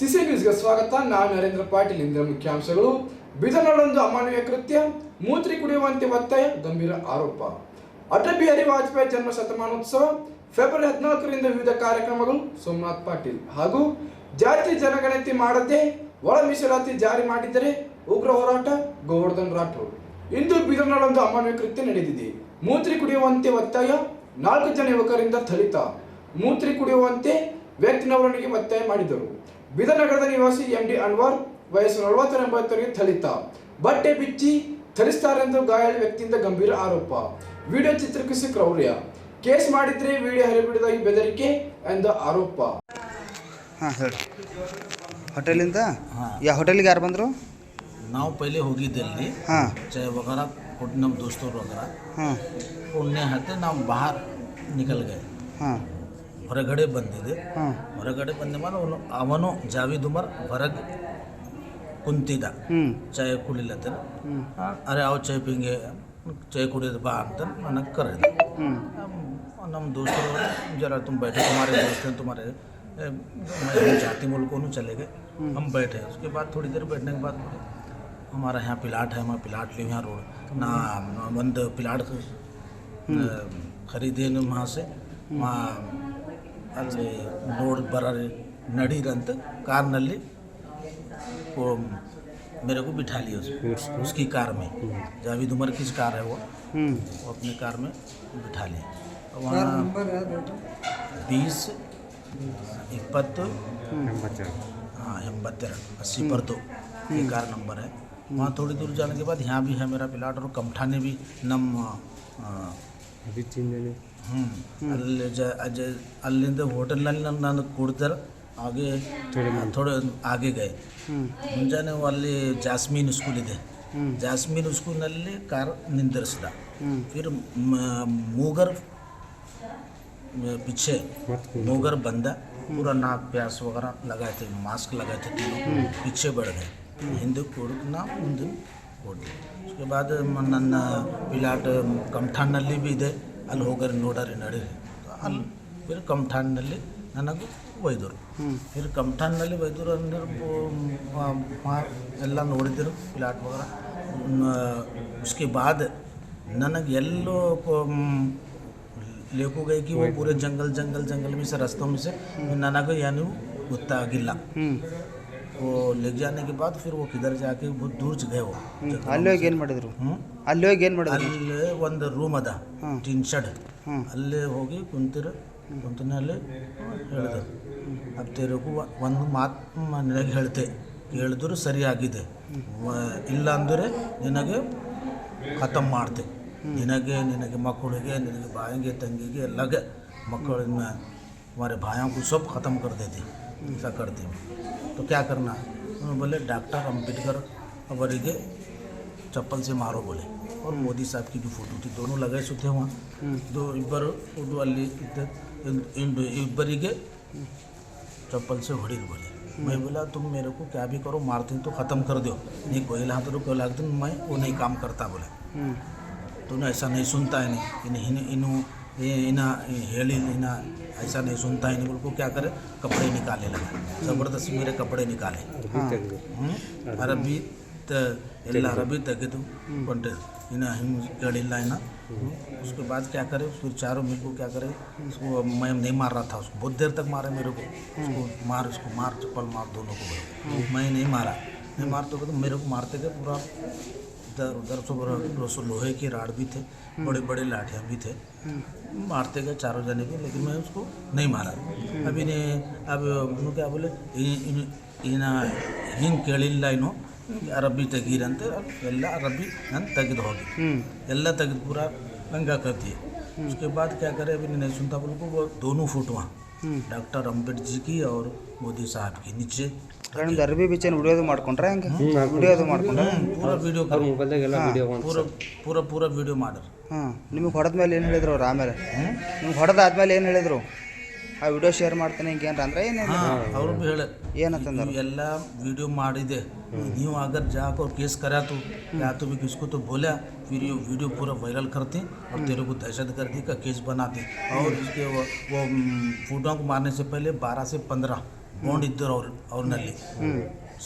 CC ನ್ಯೂಸ್ಗೆ ಸ್ವಾಗತ. ನಾನು ನರೇಂದ್ರ ಪಾಟೀಲ್. ಇಂದ್ರ ಮುಖ್ಯಾಂಶಗಳು. ಬೀದರ್ನಲ್ಲೊಂದು ಅಮಾನವೀಯ ಕೃತ್ಯ. ಮೂತ್ರಿ ಕುಡಿಯುವಂತೆ ಒತ್ತಾಯ ಗಂಭೀರ ಆರೋಪ. ಅಟಲ್ ಬಿಹಾರಿ ವಾಜಪೇಯಿ ಜನ್ಮ ಶತಮಾನೋತ್ಸವ. ಫೆಬ್ರವರಿ ಹದಿನಾಲ್ಕರಿಂದ ವಿವಿಧ ಕಾರ್ಯಕ್ರಮಗಳು. ಸೋಮನಾಥ್ ಪಾಟೀಲ್. ಹಾಗೂ ಜಾತಿ ಜನಗಣತಿ ಮಾಡದೆ ಒಳ ಮೀಸಲಾತಿ ಜಾರಿ ಮಾಡಿದರೆ ಉಗ್ರ ಹೋರಾಟ ಗೋವರ್ಧನ್ ರಾಠೋಡ್. ಇಂದು ಬೀದರ್ನಲ್ಲೊಂದು ಅಮಾನವೀಯ ಕೃತ್ಯ ನಡೆದಿದೆ. ಮೂತ್ರಿ ಕುಡಿಯುವಂತೆ ಒತ್ತಾಯ. ನಾಲ್ಕು ಜನ ಯುವಕರಿಂದ ಥಳಿತ. ಮೂತ್ರಿ ಕುಡಿಯುವಂತೆ ವ್ಯಕ್ತಿನವರೊಂದಿಗೆ ಒತ್ತಾಯ ಮಾಡಿದರು. ಬೀದರ್ನಗರದ ನಿವಾಸಿ ಎಂ ಡಿ ಅನ್ವರ್ ವಯಸ್ಸು ನಲವತ್ತರ ಎಂಬತ್ತರಿಗೆ ಥಳಿತ. ಬಟ್ಟೆ ಬಿಚ್ಚಿ ಥಳಿಸ್ತಾರೆಂದು ಗಾಯಾಳು ವ್ಯಕ್ತಿಯಿಂದ ಗಂಭೀರ ಆರೋಪ. ವಿಡಿಯೋ ಚಿತ್ರೀಕರಿಸಿ ಕ್ರೌರ್ಯ. ಕೇಸ್ ಮಾಡಿದ್ರೆ ವಿಡಿಯೋ ಹರಿಬಿಡಿದ ಈ ಬೆದರಿಕೆ ಎಂದ ಆರೋಪ. ಹಾಂ ಹೇಳಿ. ಹೋಟೆಲಿಂದ? ಹಾಂ. ಯಾ ಹೋಟೆಲಿಗೆ ಯಾರು ಬಂದರು? ನಾವು ಪೈಲೆ ಹೋಗಿದ್ದೆ ಅಲ್ಲಿ ಹಾಂ ವಗರ ಕೊಟ್ಟು ನಮ್ಮ ದೋಸ್ತರು ವಗರ. ಹಾಂ. ಪುಣ್ಯ ಹತ್ತೆ ನಾವು ಬಾಹರ್ ನಿಕಲ್ಗೆ. ಹಾಂ. ಹೊರಗಡೆ ಬಂದಿದೆ ಹಾಂ ಹೊರಗಡೆ ಬಂದ ಮೇಲೆ ಅವನು ಅವನು ಜಾವೀದ್ ಉಮರ್ ಹೊರಗೆ ಕುಂತಿದ್ದ ಹ್ಞೂ ಚಾಯ್ ಕುಡಿಲತ್ತನ ಹ್ಞೂ ಅರೆ ಅವು ಚಾಯ್ ಪಿಂಗೆ ಚಾಯ್ ಕುಡಿಯೋದು ಬಾ ಅಂತ ನನಗೆ ಕರೆದ ಹ್ಞೂ ನಮ್ಮ दोस्तों जरा तुम बैठे तुम्हारे दोस्त हैं तुम्हारे ए, मैं जाति मुल्कों में चले गए हम बैठे उसके बाद थोड़ी देर बैठने के बाद बोले, हमारा यहाँ प्लाट है मैं प्लाट ले यहाँ रोड ना बंद प्लाट अ, खरीदे न वहाँ से वहाँ ಅಲ್ಲಿ नोड बर नडीर अंत कार नल्ले वो मेरे को बिठा लिया उसमें उसकी कार में जावेद उमर की कार है वो वो अपनी कार में बिठा लिया वहाँ बीस इकपत हाँ हेम्बत्तरन अस्सी पर दो ये कार नंबर है वहाँ थोड़ी दूर जाने के बाद यहाँ भी है मेरा प्लाट और कमठाने भी नम ಅದು ತಿಂದೇನೆ ಹ್ಞೂ ಅಲ್ಲಿ ಜ ಅಜ ಅಲ್ಲಿಂದ ಹೋಟೆಲ್ನಲ್ಲಿ ನಾನು ನಾನು ಕುಡ್ದಾರ ಹಾಗೆ ಥೋಡೆ ಆಗೆ ಮುಂಜಾನೆ ಅಲ್ಲಿ ಜಾಸ್ಮಿನ್ ಸ್ಕೂಲ್ ಇದೆ. ಜಾಸ್ಮಿನ್ ಸ್ಕೂಲ್ನಲ್ಲಿ ಕಾರ್ ನಿಂದಿರಿಸಿದ. ಫಿರ್ ಮೂಗರ್ ಪಿಚ್ಚೆ ಮೂಗರ್ ಬಂದ. ಪೂರ ನಾಕ್ ಪ್ಯಾಸ್ वगैरह लगाए ಮಾಸ್ಕ್ मास्क लगाए थे ಹಿಂದೆ पीछे ನಾ ಮುಂದೆ ಕೊಡ್ತೀವಿ उसके बाद ಮ- ನನ್ನ ಪಿಲಾಟ್ ಕಮ್ಠಾಣ್ನಲ್ಲಿ ಬಿ ಇದೆ ಅಲ್ಲಿ ಹೋಗರಿ ನೋಡರಿ ನಡೀರಿ ಅಲ್ಲಿ ಫಿರ್ ಕಮ್ಠಾಣ್ನಲ್ಲಿ ನನಗೆ ಒಯ್ದರು ಹ್ಞೂ ಫಿರ್ ಕಮ್ಠಾಣ್ನಲ್ಲಿ ಒಯ್ದರು ಅಂದ್ರೆ ಮ- ಮ- ಎಲ್ಲ ನೋಡಿದ್ರು ಪ್ಲಾಟ್ ವಗರ उसके बाद ನನಗೆ ಎಲ್ಲೋ ಪ- ಮ್, लेको गए कि वो पूरे जंगल जंगल जंगल में से रास्तों में से ನನಗೆ ಏನು ಗೊತ್ತಾಗಿಲ್ಲ ಹ್ಞೂ वो ले जाने के बाद फिर वो किधर जाके बहुत दूर गए वो ಹ್ಞೂ ಅಲ್ಲಿ ಹೋಗಿ ಏನು ಮಾಡಿದ್ರು ಹ್ಮ್? ಅಲ್ಲಿ ಹೋಗಿ ಏನು ಮಾಡಿದ್ರು ಅಲ್ಲಿ ಒಂದು ರೂಮ್ ಅದ ಹ್ಮ್. ಟಿನ್ ಶೆಡ್ ಹ್ಞೂ ಅಲ್ಲೇ ಹೋಗಿ ಕುಂತಿರ ಕುಂತಿನಲ್ಲಿ ಹೇಳಿದೆ ಅದು ತೆರಗು ಒಂದು ಮಾತು ನಿನಗೆ ಹೇಳ್ತೆ ಹೇಳಿದ್ರು ಸರಿಯಾಗಿದೆ ವ- ಇಲ್ಲ ಅಂದರೆ ನಿನಗೆ ಖತಮ್ ಮಾಡ್ತೆ ನಿನಗೆ ನಿನಗೆ ಮಕ್ಕಳಿಗೆ ನಿನಗೆ ಬಾಯಿಗೆ ತಂಗಿಗೆ ಎಲ್ಲಗೆ ಮಕ್ಕಳನ್ನ हमारे भाइयों को सब ख़त्म कर देते ऐसा करते हैं तो क्या करना है? उन्होंने बोले डॉक्टर अंबेडकर वर्ग चप्पल से मारो बोले। और मोदी साहब की जो फ़ोटो थी दोनों लगाए सो वहाँ। हम्म। दो इबर उर्दू अली के चप्पल से घड़ी बोले। हम्म। मैं बोला तुम मेरे को क्या भी करो मारते तो ख़त्म कर दो। नहीं कोई ला तो कोई लाते मैं वो नहीं काम करता बोले। हम्म। तो तूने ऐसा नहीं सुनता है नहीं। इन्हें इन्हों ये इना हेली इना ऐसा नहीं सुनता है इन्हें क्या करे? कपड़े निकाले लगा। ज़बरदस्ती मेरे कपड़े निकाले। हाँ। हम्म? अरबी ಎಲ್ಲ ಅರಬಿ ತೆಗೆದು ಕೊಂಟೆ ಇನ್ನು ಹಿಂಗಳಿಲ್ಲ ಇನ್ನ उसके बाद क्या करे? फिर चारों मेरे को क्या करे? इसको मैं नहीं मार रहा था उसको। बहुत देर तक मारे मेरे को। उसको मार उसको मार चप्पल मार दोनों को मैं नहीं मारा। नहीं मारते तो मेरे को मारते थे पूरा। इधर उधर सब रो- लोहे के राड भी थे बड़े बड़े लाठियाँ भी थे मारते गए चारों जने को लेकिन मैं उसको नहीं मारा अभी ने अब उन्होंने क्या बोले इ- इन ಇನ್ನ ಹಿಂಗೆ ಕೇಳಿಲ್ಲ ಇನ್ನು ಅರಬ್ಬಿ ತೆಗೀರಂತೆ ಎಲ್ಲ ಅರಬ್ಬಿ ನಾನು ತೆಗೆದು ಹೋಗಿ ಹ್ಞೂ ಎಲ್ಲ ತೆಗೆದು पूरा नंगा कर दिए उसके बाद क्या करे अभी नहीं सुनता बोल को वो दोनों फोटोआँ ಹ್ಞೂ ಡಾಕ್ಟರ್ ಅಂಬೇಡ್ಜಿ ಕಿ ಅವರು ಮೋದಿ ಸಾಹೇಬ್ಗೆ ನಿಜ. ನಿಜೆ ಅರಬಿ ಅರ್ಬಿ ಬಿಚ್ಚನ್ ವಿಡಿಯೋದು ಮಾಡ್ಕೊಂಡ್ರೆ ಹಂಗೆ? ವಿಡಿಯೋದು ಮಾಡ್ಕೊಂಡ್ರೆ? ಪೂರ ವಿಡಿಯೋ ಪೂರ ಪೂರ ಪೂರ ವಿಡಿಯೋ ಮಾಡ್ರಿ. ಹಾಂ ನಿಮಗೆ ಹೊಡೆದ ಮೇಲೆ ಏನು ಹೇಳಿದ್ರು ಅವ್ರು ಆಮೇಲೆ? ನಿಮ್ಗೆ ಹೊಡೆದಾದ್ಮೇಲೆ ಏನು ಹೇಳಿದ್ರು? ಆ ವಿಡಿಯೋ ಶೇರ್ ಮಾಡ್ತೇನೆ ಹಿಂಗೇನ್ರ ಅಂದ್ರೆ ಏನೇನು ಅವ್ರು ಹೇಳ ಏನಂತಂದ್ರೆ ಎಲ್ಲ ವಿಡಿಯೋ ಮಾಡಿದೆ. ನೀವು ಆಗರ್ ಜಾಕ್ ಅವ್ರು ಕೇಸ್ ಕರಾತು ಯಾತು ಬಿ ಕಿಸ್ಕೋತು ಬೋಲ ವಿಡಿಯೋ ವಿಡಿಯೋ ಪೂರಾ ವೈರಲ್ ಕರ್ತಿ. ಅವ್ರು ತೆಲುಗು ದಹಶತ್ ಗರ್ದಿ ಕೇಸ್ ಬನ್ನಾತಿ ಅವ್ರಿಗೆ ಫೋಟೋಕ್ ಮಾರನೆ ಸೆ ಪೈಲೆ ಬಾರಾ ಸೇ ಪಂದ್ರ. ಬೋಂಡ್ ಇದ್ದರು ಅವ್ರು ಅವ್ರನಲ್ಲಿ.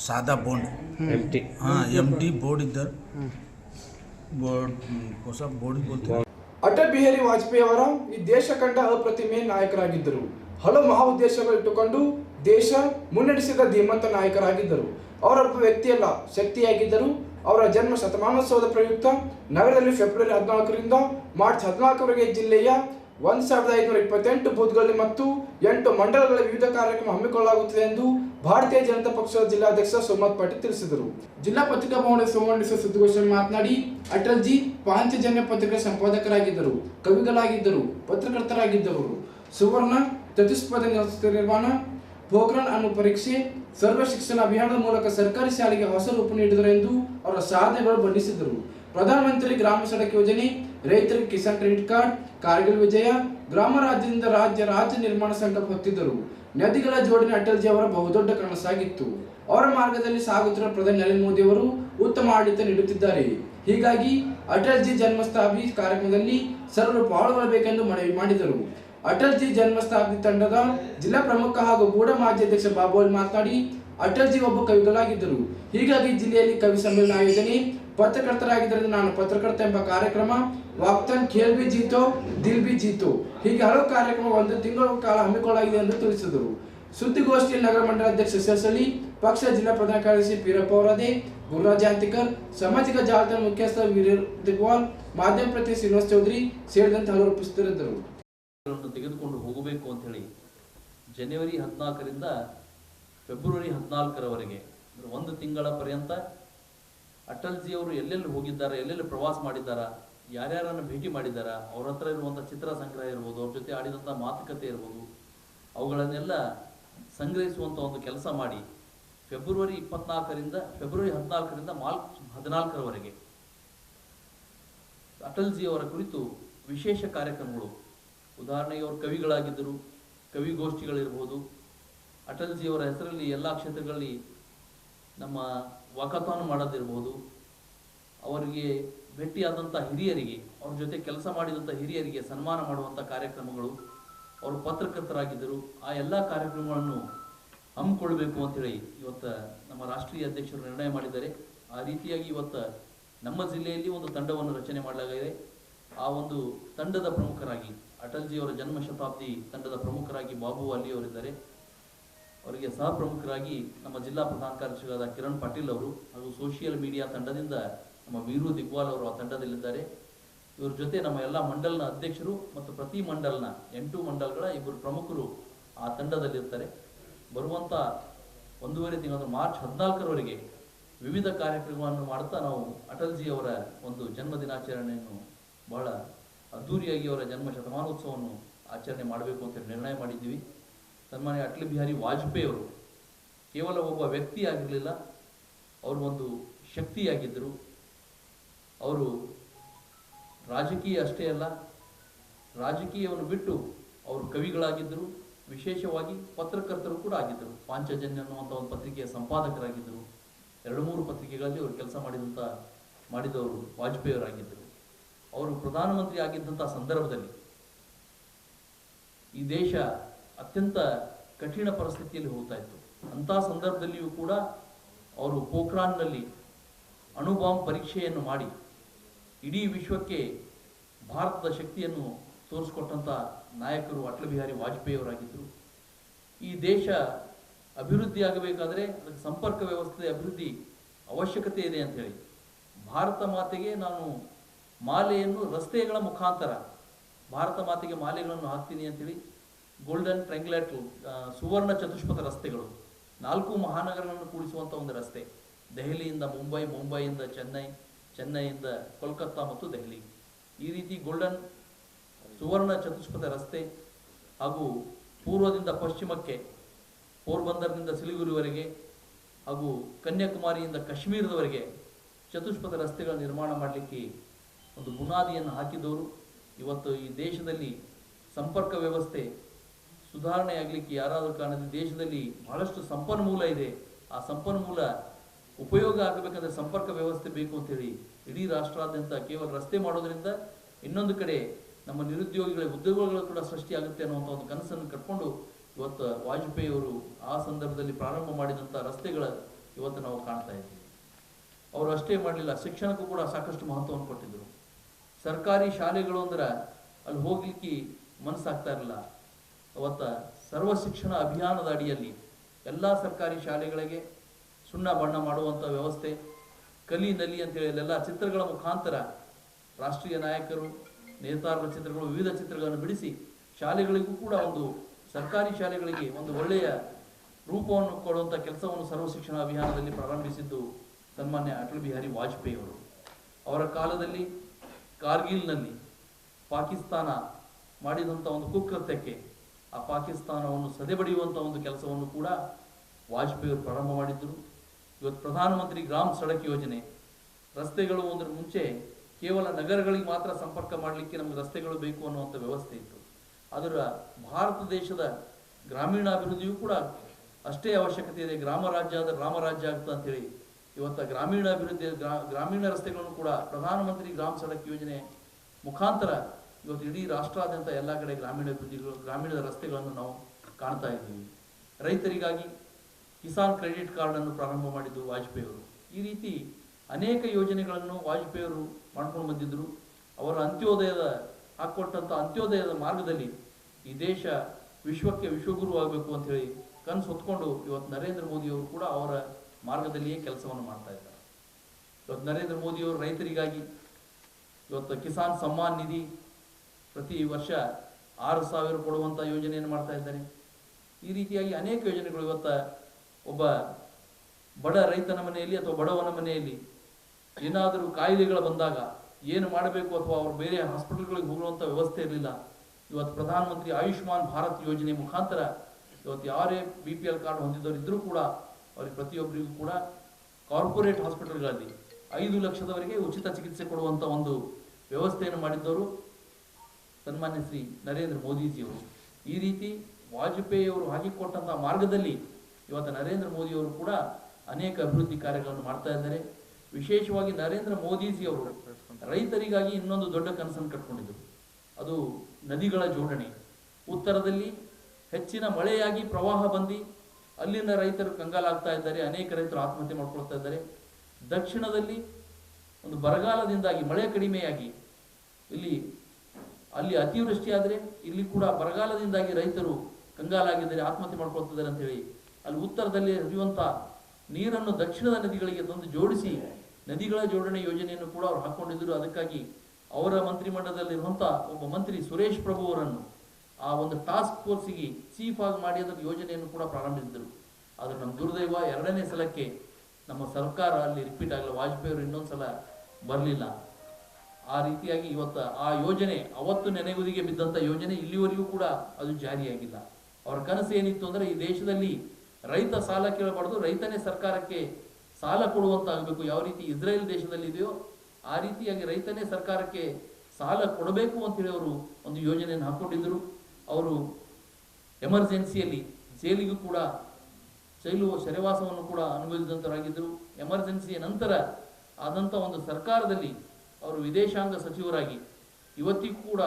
ಸಾದಾ ಬೋಂಡ್ ಹಾ ಎಂ ಟಿ ಬೋರ್ಡ್ ಇದ್ದರು. ಬೋರ್ಡ್ ಹೊಸ ಬೋರ್ಡ್ ಬೋಲ್ತಾರೆ ಅಟಲ್ ಬಿಹಾರಿ ವಾಜಪೇಯಿ ಅವರ ಈ ದೇಶ ಕಂಡ ಅಪ್ರತಿಮೆ ನಾಯಕರಾಗಿದ್ದರು. ಹಲವು ಮಹಾ ಉದ್ದೇಶಗಳು ಇಟ್ಟುಕೊಂಡು ದೇಶ ಮುನ್ನಡೆಸಿದ ಧೀಮಂತ ನಾಯಕರಾಗಿದ್ದರು. ಅವರೊಬ್ಬ ವ್ಯಕ್ತಿಯಲ್ಲ, ಶಕ್ತಿಯಾಗಿದ್ದರು. ಅವರ ಜನ್ಮ ಶತಮಾನೋತ್ಸವದ ಪ್ರಯುಕ್ತ ನಗರದಲ್ಲಿ ಫೆಬ್ರವರಿ ಹದಿನಾಲ್ಕರಿಂದ ಮಾರ್ಚ್ ಹದಿನಾಲ್ಕರವರೆಗೆ ಜಿಲ್ಲೆಯ ಒಂದ್ ಸಾವಿರದ ಐನೂರ ಇಪ್ಪತ್ತೆಂಟು ಬೂತ್ಗಳಲ್ಲಿ ಮತ್ತು ಎಂಟು ಮಂಡಲಗಳ ವಿವಿಧ ಕಾರ್ಯಕ್ರಮ ಹಮ್ಮಿಕೊಳ್ಳಲಾಗುತ್ತದೆ ಎಂದು ಭಾರತೀಯ ಜನತಾ ಪಕ್ಷದ ಜಿಲ್ಲಾಧ್ಯಕ್ಷ ಸೋಮನಾಥ್ ಪಾಟೀಲ್ ತಿಳಿಸಿದರು. ಜಿಲ್ಲಾ ಪತ್ರಿಕಾ ಭವನದ ಸೋಮಣ್ಣ ಸುದ್ದಿಗೋಷ್ಠಿಯಲ್ಲಿ ಮಾತನಾಡಿ ಅಟಲ್ಜಿ ಪಾಂಚಜನ್ಯ ಪತ್ರಿಕೆ ಸಂಪಾದಕರಾಗಿದ್ದರು, ಕವಿಗಳಾಗಿದ್ದರು, ಪತ್ರಕರ್ತರಾಗಿದ್ದವರು. ಸುವರ್ಣ ಚತುಷ್ಪದ ನಿರ್ಮಾಣ ಪೋಖ್ರಾನ್ ಅನ್ನು ಪರೀಕ್ಷೆ ಸರ್ವ ಶಿಕ್ಷಣ ಅಭಿಯಾನದ ಮೂಲಕ ಸರ್ಕಾರಿ ಶಾಲೆಗೆ ಹೊಸ ರೂಪ ನೀಡಿದರು ಎಂದು ಅವರ ಸಾಧನೆಗಳು ಬಣ್ಣಿಸಿದರು. ಪ್ರಧಾನಮಂತ್ರಿ ಗ್ರಾಮ ಸಡಕ್ ಯೋಜನೆ, ರೈತರಿಗೆ ಕಿಸಾನ್ ಕ್ರೆಡಿಟ್ ಕಾರ್ಡ್, ಕಾರ್ಗಿಲ್ ವಿಜಯ, ಗ್ರಾಮ ರಾಜ್ಯದಿಂದ ರಾಜ್ಯ ರಾಜ್ಯ ನಿರ್ಮಾಣ ಸಂಕಲ್ಪ ಹೊತ್ತಿದ್ದರು. ನದಿಗಳ ಜೋಡಣೆ ಅಟಲ್ಜಿ ಅವರ ಬಹುದೊಡ್ಡ ಕನಸಾಗಿತ್ತು. ಅವರ ಮಾರ್ಗದಲ್ಲಿ ಸಾಗುತ್ತಿರುವ ಪ್ರಧಾನಿ ನರೇಂದ್ರ ಮೋದಿ ಅವರು ಉತ್ತಮ ಆಡಳಿತ ನೀಡುತ್ತಿದ್ದಾರೆ. ಹೀಗಾಗಿ ಅಟಲ್ಜಿ ಜನ್ಮಸ್ಥಾಪಿ ಕಾರ್ಯಕ್ರಮದಲ್ಲಿ ಸರ್ವರು ಪಾಲ್ಗೊಳ್ಳಬೇಕೆಂದು ಮನವಿ ಮಾಡಿದರು. ಅಟಲ್ಜಿ ಜನ್ಮಸ್ಥಾಪಿ ತಂಡದ ಜಿಲ್ಲಾ ಪ್ರಮುಖ ಹಾಗೂ ಗೂಢ ಮಾಜಿ ಅಧ್ಯಕ್ಷ ಬಾಬೋಲ್ ಮಾತನಾಡಿ, ಅಟಲ್ಜಿ ಒಬ್ಬ ಕವಿಗಳಾಗಿದ್ದರು. ಹೀಗಾಗಿ ಜಿಲ್ಲೆಯಲ್ಲಿ ಕವಿ ಸಮ್ಮೇಳನ ಆಯೋಜನೆ ಪತ್ರಕರ್ತರಾಗಿದ್ದರಿಂದ ನಾನು ಪತ್ರಕರ್ತ ಎಂಬ ಕಾರ್ಯಕ್ರಮ ವಾಕ್ತನ್ ಖೇಲ್ ಬಿ ಜೀತೋ ದಿಲ್ ಬಿ ಜೀತೋ ಹೀಗೆ ಹಲವು ಕಾರ್ಯಕ್ರಮ ಒಂದು ತಿಂಗಳ ಕಾಲ ಹಮ್ಮಿಕೊಳ್ಳಲಾಗಿದೆ ಎಂದು ತಿಳಿಸಿದರು. ಸುದ್ದಿಗೋಷ್ಠಿಯಲ್ಲಿ ನಗರ ಮಂಡಲ ಅಧ್ಯಕ್ಷ ಸೆಸಲಿ, ಪಕ್ಷ ಜಿಲ್ಲಾ ಪ್ರಧಾನ ಕಾರ್ಯದರ್ಶಿ ಪೀರಪ್ಪ ಅವರದೇ, ಗುರುರಾಜ್ ಸಾಮಾಜಿಕ ಜಾಲತಾಣ ಮುಖ್ಯಸ್ಥ ವೀರೇಂದ್ರ ದಿಗ್ವಾಲ್, ಮಾಧ್ಯಮ ಪ್ರತಿನಿಧಿ ಶ್ರೀನಿವಾಸ್ ಚೌಧರಿ ಸೇರಿದಂತೆ ಹಲವರು ಉಪಸ್ಥಿತರಿದ್ದರು. ತೆಗೆದುಕೊಂಡು ಹೋಗಬೇಕು ಅಂಥೇಳಿ ಜನವರಿ ಹದಿನಾಲ್ಕರಿಂದ ಫೆಬ್ರವರಿ ಹದಿನಾಲ್ಕರವರೆಗೆ ಅಂದರೆ ಒಂದು ತಿಂಗಳ ಪರ್ಯಂತ ಅಟಲ್ಜಿ ಅವರು ಎಲ್ಲೆಲ್ಲಿ ಹೋಗಿದ್ದಾರೆ, ಎಲ್ಲೆಲ್ಲಿ ಪ್ರವಾಸ ಮಾಡಿದ್ದಾರ, ಯಾರ್ಯಾರನ್ನು ಭೇಟಿ ಮಾಡಿದ್ದಾರಾ, ಅವ್ರ ಹತ್ರ ಇರುವಂಥ ಚಿತ್ರ ಸಂಗ್ರಹ ಇರ್ಬೋದು, ಅವ್ರ ಜೊತೆ ಆಡಿದಂಥ ಮಾತುಕತೆ ಇರ್ಬೋದು, ಅವುಗಳನ್ನೆಲ್ಲ ಸಂಗ್ರಹಿಸುವಂಥ ಒಂದು ಕೆಲಸ ಮಾಡಿ ಫೆಬ್ರವರಿ ಇಪ್ಪತ್ನಾಲ್ಕರಿಂದ, ಫೆಬ್ರವರಿ ಹದಿನಾಲ್ಕರಿಂದ ಮಾರ್ಚ್ ಹದಿನಾಲ್ಕರವರೆಗೆ ಅಟಲ್ಜಿ ಅವರ ಕುರಿತು ವಿಶೇಷ ಕಾರ್ಯಕ್ರಮಗಳು ಉದಾಹರಣೆಗೆ ಅವರು ಕವಿಗಳಾಗಿದ್ದರು, ಕವಿಗೋಷ್ಠಿಗಳಿರ್ಬೋದು, ಅಟಲ್ಜಿಯವರ ಹೆಸರಲ್ಲಿ ಎಲ್ಲ ಕ್ಷೇತ್ರಗಳಲ್ಲಿ ನಮ್ಮ ವಾಕಥಾನ್ ಮಾಡೋದಿರ್ಬೋದು. ಅವರಿಗೆ ಭೇಟಿಯಾದಂಥ ಹಿರಿಯರಿಗೆ, ಅವ್ರ ಜೊತೆ ಕೆಲಸ ಮಾಡಿದಂಥ ಹಿರಿಯರಿಗೆ ಸನ್ಮಾನ ಮಾಡುವಂಥ ಕಾರ್ಯಕ್ರಮಗಳು, ಅವರು ಪತ್ರಕರ್ತರಾಗಿದ್ದರು. ಆ ಎಲ್ಲ ಕಾರ್ಯಕ್ರಮಗಳನ್ನು ಹಮ್ಮಿಕೊಳ್ಬೇಕು ಅಂತೇಳಿ ಇವತ್ತು ನಮ್ಮ ರಾಷ್ಟ್ರೀಯ ಅಧ್ಯಕ್ಷರು ನಿರ್ಣಯ ಮಾಡಿದ್ದಾರೆ. ಆ ರೀತಿಯಾಗಿ ಇವತ್ತು ನಮ್ಮ ಜಿಲ್ಲೆಯಲ್ಲಿ ಒಂದು ತಂಡವನ್ನು ರಚನೆ ಮಾಡಲಾಗಿದೆ. ಆ ಒಂದು ತಂಡದ ಪ್ರಮುಖರಾಗಿ ಅಟಲ್ಜಿಯವರ ಜನ್ಮ ಶತಾಬ್ದಿ ತಂಡದ ಪ್ರಮುಖರಾಗಿ ಬಾಬು ಅಲಿಯವರಿದ್ದಾರೆ ಅವರಿಗೆ ಸಹ ಪ್ರಮುಖರಾಗಿ ನಮ್ಮ ಜಿಲ್ಲಾ ಪ್ರಧಾನ ಕಾರ್ಯದರ್ಶಿಗಳಾದ ಕಿರಣ್ ಪಾಟೀಲ್ ಅವರು ಹಾಗೂ ಸೋಷಿಯಲ್ ಮೀಡಿಯಾ ತಂಡದಿಂದ ನಮ್ಮ ವೀರು ದಿಗ್ವಾಲ್ ಅವರು ಆ ತಂಡದಲ್ಲಿದ್ದಾರೆ. ಇವ್ರ ಜೊತೆ ನಮ್ಮ ಎಲ್ಲ ಮಂಡಲ್ನ ಅಧ್ಯಕ್ಷರು ಮತ್ತು ಪ್ರತಿ ಮಂಡಲ್ನ ಎಂಟು ಮಂಡಲ್ಗಳ ಇಬ್ಬರು ಪ್ರಮುಖರು ಆ ತಂಡದಲ್ಲಿರ್ತಾರೆ. ಬರುವಂಥ ಒಂದೂವರೆ ತಿಂಗಳ ಮಾರ್ಚ್ ಹದಿನಾಲ್ಕರವರೆಗೆ ವಿವಿಧ ಕಾರ್ಯಕ್ರಮವನ್ನು ಮಾಡ್ತಾ ನಾವು ಅಟಲ್ಜಿ ಅವರ ಒಂದು ಜನ್ಮ ದಿನಾಚರಣೆಯನ್ನು ಬಹಳ ಅದ್ಧೂರಿಯಾಗಿ ಅವರ ಜನ್ಮ ಶತಮಾನೋತ್ಸವವನ್ನು ಆಚರಣೆ ಮಾಡಬೇಕು ಅಂತ ನಿರ್ಣಯ ಮಾಡಿದ್ದೀವಿ. ಸನ್ಮಾನ್ಯ ಅಟಲ್ ಬಿಹಾರಿ ವಾಜಪೇಯಿ ಅವರು ಕೇವಲ ಒಬ್ಬ ವ್ಯಕ್ತಿ ಆಗಿರಲಿಲ್ಲ, ಅವರು ಒಂದು ಶಕ್ತಿಯಾಗಿದ್ದರು. ಅವರು ರಾಜಕೀಯ ಅಷ್ಟೇ ಅಲ್ಲ, ರಾಜಕೀಯವನ್ನು ಬಿಟ್ಟು ಅವರು ಕವಿಗಳಾಗಿದ್ದರು. ವಿಶೇಷವಾಗಿ ಪತ್ರಕರ್ತರು ಕೂಡ ಆಗಿದ್ದರು. ಪಾಂಚಜನ್ಯ ಅನ್ನುವಂಥ ಒಂದು ಪತ್ರಿಕೆಯ ಸಂಪಾದಕರಾಗಿದ್ದರು. ಎರಡು ಮೂರು ಪತ್ರಿಕೆಗಳಲ್ಲಿ ಅವರು ಕೆಲಸ ಮಾಡಿದಂಥ, ಮಾಡಿದವರು ವಾಜಪೇಯಿ ಅವರಾಗಿದ್ದರು ಅವರು ಪ್ರಧಾನಮಂತ್ರಿ ಆಗಿದ್ದಂಥ ಸಂದರ್ಭದಲ್ಲಿ ಈ ದೇಶ ಅತ್ಯಂತ ಕಠಿಣ ಪರಿಸ್ಥಿತಿಯಲ್ಲಿ ಹೋಗ್ತಾ ಇತ್ತು. ಅಂಥ ಸಂದರ್ಭದಲ್ಲಿಯೂ ಕೂಡ ಅವರು ಪೋಖ್ರಾನ್ನಲ್ಲಿ ಅಣುಬಾಂಬ್ ಪರೀಕ್ಷೆಯನ್ನು ಮಾಡಿ ಇಡೀ ವಿಶ್ವಕ್ಕೆ ಭಾರತದ ಶಕ್ತಿಯನ್ನು ತೋರಿಸ್ಕೊಟ್ಟಂಥ ನಾಯಕರು ಅಟಲ್ ಬಿಹಾರಿ ವಾಜಪೇಯಿ ಅವರಾಗಿದ್ದರು. ಈ ದೇಶ ಅಭಿವೃದ್ಧಿ ಆಗಬೇಕಾದ್ರೆ ಅದಕ್ಕೆ ಸಂಪರ್ಕ ವ್ಯವಸ್ಥೆ, ಅಭಿವೃದ್ಧಿ ಅವಶ್ಯಕತೆ ಇದೆ ಅಂತೇಳಿ ಭಾರತ ಮಾತೆಗೆ ನಾನು ಮಾಲೆಯನ್ನು ರಸ್ತೆಗಳ ಮುಖಾಂತರ, ಭಾರತ ಮಾತೆಗೆ ಮಾಲೆಗಳನ್ನು ಹಾಕ್ತೀನಿ ಅಂತೇಳಿ ಗೋಲ್ಡನ್ ಟ್ರ್ಯಾಂಗ್ಲೆಟ್ ಸುವರ್ಣ ಚತುಷ್ಪಥ ರಸ್ತೆಗಳು, ನಾಲ್ಕು ಮಹಾನಗರಗಳನ್ನು ಕೂಡಿಸುವಂಥ ಒಂದು ರಸ್ತೆ, ದೆಹಲಿಯಿಂದ ಮುಂಬೈ, ಮುಂಬೈಯಿಂದ ಚೆನ್ನೈ, ಚೆನ್ನೈಯಿಂದ ಕೋಲ್ಕತ್ತಾ ಮತ್ತು ದೆಹಲಿ. ಈ ರೀತಿ ಗೋಲ್ಡನ್ ಸುವರ್ಣ ಚತುಷ್ಪಥ ರಸ್ತೆ ಹಾಗೂ ಪೂರ್ವದಿಂದ ಪಶ್ಚಿಮಕ್ಕೆ, ಪೋರ್ಬಂದರ್ನಿಂದ ಸಿಲಿಗುರಿವರೆಗೆ ಹಾಗೂ ಕನ್ಯಾಕುಮಾರಿಯಿಂದ ಕಾಶ್ಮೀರದವರೆಗೆ ಚತುಷ್ಪಥ ರಸ್ತೆಗಳ ನಿರ್ಮಾಣ ಮಾಡಲಿಕ್ಕೆ ಒಂದು ಬುನಾದಿಯನ್ನು ಹಾಕಿದವರು. ಇವತ್ತು ಈ ದೇಶದಲ್ಲಿ ಸಂಪರ್ಕ ವ್ಯವಸ್ಥೆ ಸುಧಾರಣೆ ಆಗಲಿಕ್ಕೆ ಯಾರಾದರೂ ಕಾರಣದಲ್ಲಿ ದೇಶದಲ್ಲಿ ಬಹಳಷ್ಟು ಸಂಪನ್ಮೂಲ ಇದೆ. ಆ ಸಂಪನ್ಮೂಲ ಉಪಯೋಗ ಆಗಬೇಕಂದ್ರೆ ಸಂಪರ್ಕ ವ್ಯವಸ್ಥೆ ಬೇಕು ಅಂತೇಳಿ ಇಡೀ ರಾಷ್ಟ್ರಾದ್ಯಂತ ಕೇವಲ ರಸ್ತೆ ಮಾಡೋದರಿಂದ ಇನ್ನೊಂದು ಕಡೆ ನಮ್ಮ ನಿರುದ್ಯೋಗಿಗಳ ಉದ್ಯೋಗಗಳು ಕೂಡ ಸೃಷ್ಟಿಯಾಗುತ್ತೆ ಅನ್ನುವಂಥ ಒಂದು ಕನಸನ್ನು ಕಟ್ಕೊಂಡು ಇವತ್ತು ವಾಜಪೇಯಿ ಅವರು ಆ ಸಂದರ್ಭದಲ್ಲಿ ಪ್ರಾರಂಭ ಮಾಡಿದಂಥ ರಸ್ತೆಗಳ ಇವತ್ತು ನಾವು ಕಾಣ್ತಾ ಇದ್ದೀವಿ. ಅವರು ಅಷ್ಟೇ ಮಾಡಲಿಲ್ಲ, ಶಿಕ್ಷಣಕ್ಕೂ ಕೂಡ ಸಾಕಷ್ಟು ಮಹತ್ವವನ್ನು ಕೊಟ್ಟಿದ್ದರು. ಸರ್ಕಾರಿ ಶಾಲೆಗಳು ಅಂದ್ರೆ ಅಲ್ಲಿ ಹೋಗ್ಲಿಕ್ಕೆ ಮನಸ್ಸಾಗ್ತಾ ಇರಲಿಲ್ಲ. ಅವತ್ತ ಸರ್ವ ಶಿಕ್ಷಣ ಅಭಿಯಾನದ ಅಡಿಯಲ್ಲಿ ಎಲ್ಲ ಸರ್ಕಾರಿ ಶಾಲೆಗಳಿಗೆ ಸುಣ್ಣ ಬಣ್ಣ ಮಾಡುವಂಥ ವ್ಯವಸ್ಥೆ, ಕಲಿ ನಲಿ ಅಂತೇಳಿ ಅಲ್ಲೆಲ್ಲ ಚಿತ್ರಗಳ ಮುಖಾಂತರ ರಾಷ್ಟ್ರೀಯ ನಾಯಕರು, ನೇತಾರರ ಚಿತ್ರಗಳು, ವಿವಿಧ ಚಿತ್ರಗಳನ್ನು ಬಿಡಿಸಿ ಶಾಲೆಗಳಿಗೂ ಕೂಡ ಒಂದು ಸರ್ಕಾರಿ ಶಾಲೆಗಳಿಗೆ ಒಂದು ಒಳ್ಳೆಯ ರೂಪವನ್ನು ಕೊಡುವಂಥ ಕೆಲಸವನ್ನು ಸರ್ವ ಶಿಕ್ಷಣ ಅಭಿಯಾನದಲ್ಲಿ ಪ್ರಾರಂಭಿಸಿದ್ದು ಸನ್ಮಾನ್ಯ ಅಟಲ್ ಬಿಹಾರಿ ವಾಜಪೇಯಿ ಅವರು. ಅವರ ಕಾಲದಲ್ಲಿ ಕಾರ್ಗಿಲ್ನಲ್ಲಿ ಪಾಕಿಸ್ತಾನ ಮಾಡಿದಂಥ ಒಂದು ಕುಕೃತ್ಯಕ್ಕೆ ಆ ಪಾಕಿಸ್ತಾನವನ್ನು ಸದೆಬಡಿಯುವಂಥ ಒಂದು ಕೆಲಸವನ್ನು ಕೂಡ ವಾಜಪೇಯಿಯವರು ಪ್ರಾರಂಭ ಮಾಡಿದ್ದರು ಇವತ್ತು ಪ್ರಧಾನಮಂತ್ರಿ ಗ್ರಾಮ ಸಡಕ್ ಯೋಜನೆ, ರಸ್ತೆಗಳು ಒಂದರ ಮುಂಚೆ ಕೇವಲ ನಗರಗಳಿಗೆ ಮಾತ್ರ ಸಂಪರ್ಕ ಮಾಡಲಿಕ್ಕೆ ನಮಗೆ ರಸ್ತೆಗಳು ಬೇಕು ಅನ್ನುವಂಥ ವ್ಯವಸ್ಥೆ ಇತ್ತು. ಅದರ ಭಾರತ ದೇಶದ ಗ್ರಾಮೀಣಾಭಿವೃದ್ಧಿಯೂ ಕೂಡ ಅಷ್ಟೇ ಅವಶ್ಯಕತೆ ಇದೆ. ಗ್ರಾಮ ರಾಜ್ಯ ಆದರೆ ರಾಮರಾಜ್ಯ ಆಗ್ತದೆ ಅಂತೇಳಿ ಇವತ್ತು ಗ್ರಾಮೀಣ ಅಭಿವೃದ್ಧಿ, ಗ್ರಾ- ಗ್ರಾಮೀಣ ರಸ್ತೆಗಳನ್ನು ಕೂಡ ಪ್ರಧಾನಮಂತ್ರಿ ಗ್ರಾಮ ಸಡಕ್ ಯೋಜನೆ ಮುಖಾಂತರ ಇವತ್ತು ಇಡೀ ರಾಷ್ಟ್ರಾದ್ಯಂತ ಎಲ್ಲ ಕಡೆ ಗ್ರಾಮೀಣ ರಸ್ತೆಗಳನ್ನು ನಾವು ಕಾಣ್ತಾ ಇದ್ದೀವಿ. ರೈತರಿಗಾಗಿ ಕಿಸಾನ್ ಕ್ರೆಡಿಟ್ ಕಾರ್ಡ್ ಅನ್ನು ಪ್ರಾರಂಭ ಮಾಡಿದ್ದು ವಾಜಪೇಯಿ ಅವರು. ಈ ರೀತಿ ಅನೇಕ ಯೋಜನೆಗಳನ್ನು ವಾಜಪೇಯಿ ಅವರು ಮಾಡ್ಕೊಂಡು ಬಂದಿದ್ದರು ಅವರ ಅಂತ್ಯೋದಯದ ಹಾಕ್ಕೊಟ್ಟಂಥ ಅಂತ್ಯೋದಯದ ಮಾರ್ಗದಲ್ಲಿ ಈ ದೇಶ ವಿಶ್ವಕ್ಕೆ ವಿಶ್ವಗುರು ಆಗಬೇಕು ಅಂತ ಹೇಳಿ ಕನಸು ಹೊತ್ಕೊಂಡು ಇವತ್ತು ನರೇಂದ್ರ ಮೋದಿ ಅವರು ಕೂಡ ಅವರ ಮಾರ್ಗದಲ್ಲಿಯೇ ಕೆಲಸವನ್ನು ಮಾಡ್ತಾ ಇದ್ದಾರೆ. ಇವತ್ತು ನರೇಂದ್ರ ಮೋದಿಯವರು ರೈತರಿಗಾಗಿ ಇವತ್ತು ಕಿಸಾನ್ ಸಮ್ಮಾನ್ ನಿಧಿ ಪ್ರತಿ ವರ್ಷ ಆರು ಸಾವಿರ ಕೊಡುವಂಥ ಯೋಜನೆಯನ್ನು ಮಾಡ್ತಾ ಇದ್ದಾರೆ. ಈ ರೀತಿಯಾಗಿ ಅನೇಕ ಯೋಜನೆಗಳು ಇವತ್ತ ಒಬ್ಬ ಬಡ ರೈತನ ಮನೆಯಲ್ಲಿ ಅಥವಾ ಬಡವನ ಮನೆಯಲ್ಲಿ ಏನಾದರೂ ಕಾಯಿಲೆಗಳು ಬಂದಾಗ ಏನು ಮಾಡಬೇಕು ಅಥವಾ ಅವರು ಬೇರೆ ಹಾಸ್ಪಿಟಲ್ಗಳಿಗೆ ಹೋಗುವಂಥ ವ್ಯವಸ್ಥೆ ಇರಲಿಲ್ಲ. ಇವತ್ತು ಪ್ರಧಾನಮಂತ್ರಿ ಆಯುಷ್ಮಾನ್ ಭಾರತ್ ಯೋಜನೆ ಮುಖಾಂತರ ಇವತ್ತು ಯಾರೇ ಬಿ ಪಿ ಎಲ್ ಕಾರ್ಡ್ ಹೊಂದಿದವರು ಇದ್ರೂ ಕೂಡ ಅವ್ರಿಗೆ ಪ್ರತಿಯೊಬ್ಬರಿಗೂ ಕೂಡ ಕಾರ್ಪೊರೇಟ್ ಹಾಸ್ಪಿಟಲ್ಗಳಲ್ಲಿ ಐದು ಲಕ್ಷದವರೆಗೆ ಉಚಿತ ಚಿಕಿತ್ಸೆ ಕೊಡುವಂಥ ಒಂದು ವ್ಯವಸ್ಥೆಯನ್ನು ಮಾಡಿದ್ದವರು ಸನ್ಮಾನ್ಯ ಶ್ರೀ ನರೇಂದ್ರ ಮೋದಿಜಿಯವರು. ಈ ರೀತಿ ವಾಜಪೇಯಿಯವರು ಹಾಕಿಕೊಟ್ಟಂಥ ಮಾರ್ಗದಲ್ಲಿ ಇವತ್ತು ನರೇಂದ್ರ ಮೋದಿಯವರು ಕೂಡ ಅನೇಕ ಅಭಿವೃದ್ಧಿ ಕಾರ್ಯಗಳನ್ನು ಮಾಡ್ತಾ ಇದ್ದಾರೆ. ವಿಶೇಷವಾಗಿ ನರೇಂದ್ರ ಮೋದಿಜಿಯವರು ರೈತರಿಗಾಗಿ ಇನ್ನೊಂದು ದೊಡ್ಡ ಕನಸನ್ನು ಕಟ್ಕೊಂಡಿದ್ದರು. ಅದು ನದಿಗಳ ಜೋಡಣೆ. ಉತ್ತರದಲ್ಲಿ ಹೆಚ್ಚಿನ ಮಳೆಯಾಗಿ ಪ್ರವಾಹ ಬಂದು ಅಲ್ಲಿನ ರೈತರು ಕಂಗಾಲಾಗ್ತಾ ಇದ್ದಾರೆ, ಅನೇಕ ರೈತರು ಆತ್ಮಹತ್ಯೆ ಮಾಡ್ಕೊಳ್ತಾ ಇದ್ದಾರೆ. ದಕ್ಷಿಣದಲ್ಲಿ ಒಂದು ಬರಗಾಲದಿಂದಾಗಿ ಮಳೆ ಕಡಿಮೆಯಾಗಿ ಇಲ್ಲಿ, ಅಲ್ಲಿ ಅತಿವೃಷ್ಟಿ ಆದರೆ ಇಲ್ಲಿ ಕೂಡ ಬರಗಾಲದಿಂದಾಗಿ ರೈತರು ಕಂಗಾಲಾಗಿದ್ದಾರೆ ಆತ್ಮಹತ್ಯೆ ಮಾಡ್ಕೊಳ್ತಿದ್ದಾರೆ ಅಂತ ಹೇಳಿ. ಅಲ್ಲಿ ಉತ್ತರದಲ್ಲಿ ಹರಿಯುವಂಥ ನೀರನ್ನು ದಕ್ಷಿಣದ ನದಿಗಳಿಗೆ ತಂದು ಜೋಡಿಸಿ ನದಿಗಳ ಜೋಡಣೆ ಯೋಜನೆಯನ್ನು ಕೂಡ ಅವರು ಹಾಕೊಂಡಿದ್ದರು ಅದಕ್ಕಾಗಿ ಅವರ ಮಂತ್ರಿಮಂಡಲದಲ್ಲಿರುವಂಥ ಒಬ್ಬ ಮಂತ್ರಿ ಸುರೇಶ್ ಪ್ರಭು ಅವರನ್ನು ಆ ಒಂದು ಟಾಸ್ಕ್ ಫೋರ್ಸಿಗೆ ಚೀಫ್ ಆಗಿ ಮಾಡಿ ಅದರ ಯೋಜನೆಯನ್ನು ಕೂಡ ಪ್ರಾರಂಭಿಸಿದರು. ಆದರೆ ನಮ್ಮ ದುರ್ದೈವ ಎರಡನೇ ಸಲಕ್ಕೆ ನಮ್ಮ ಸರ್ಕಾರ ಅಲ್ಲಿ ರಿಪೀಟ್ ಆಗಲ್ಲ ವಾಜಪೇಯಿ ಅವರು ಇನ್ನೊಂದು ಸಲ ಬರಲಿಲ್ಲ. ಆ ರೀತಿಯಾಗಿ ಇವತ್ತು ಆ ಯೋಜನೆ ಅವತ್ತು ನೆನೆಗುದಿಗೆ ಬಿದ್ದಂಥ ಯೋಜನೆ ಇಲ್ಲಿವರೆಗೂ ಕೂಡ ಅದು ಜಾರಿಯಾಗಿಲ್ಲ. ಅವರ ಕನಸು ಏನಿತ್ತು ಅಂದರೆ ಈ ದೇಶದಲ್ಲಿ ರೈತ ಸಾಲ ಕೇಳಬಾರ್ದು, ರೈತನೇ ಸರ್ಕಾರಕ್ಕೆ ಸಾಲ ಕೊಡುವಂತಾಗಬೇಕು. ಯಾವ ರೀತಿ ಇಸ್ರೇಲ್ ದೇಶದಲ್ಲಿ ಇದೆಯೋ ಆ ರೀತಿಯಾಗಿ ರೈತನೇ ಸರ್ಕಾರಕ್ಕೆ ಸಾಲ ಕೊಡಬೇಕು ಅಂತೇಳಿ ಅವರು ಒಂದು ಯೋಜನೆಯನ್ನು ಹಾಕೊಂಡಿದ್ದರು ಅವರು ಎಮರ್ಜೆನ್ಸಿಯಲ್ಲಿ ಜೈಲಿಗೂ ಕೂಡ ಜೈಲು ಸೆರೆವಾಸವನ್ನು ಕೂಡ ಅನುಭವಿಸಿದಂತರಾಗಿದ್ದರು ಎಮರ್ಜೆನ್ಸಿಯ ನಂತರ ಆದಂಥ ಒಂದು ಸರ್ಕಾರದಲ್ಲಿ ಅವರು ವಿದೇಶಾಂಗ ಸಚಿವರಾಗಿ ಇವತ್ತಿಗೂ ಕೂಡ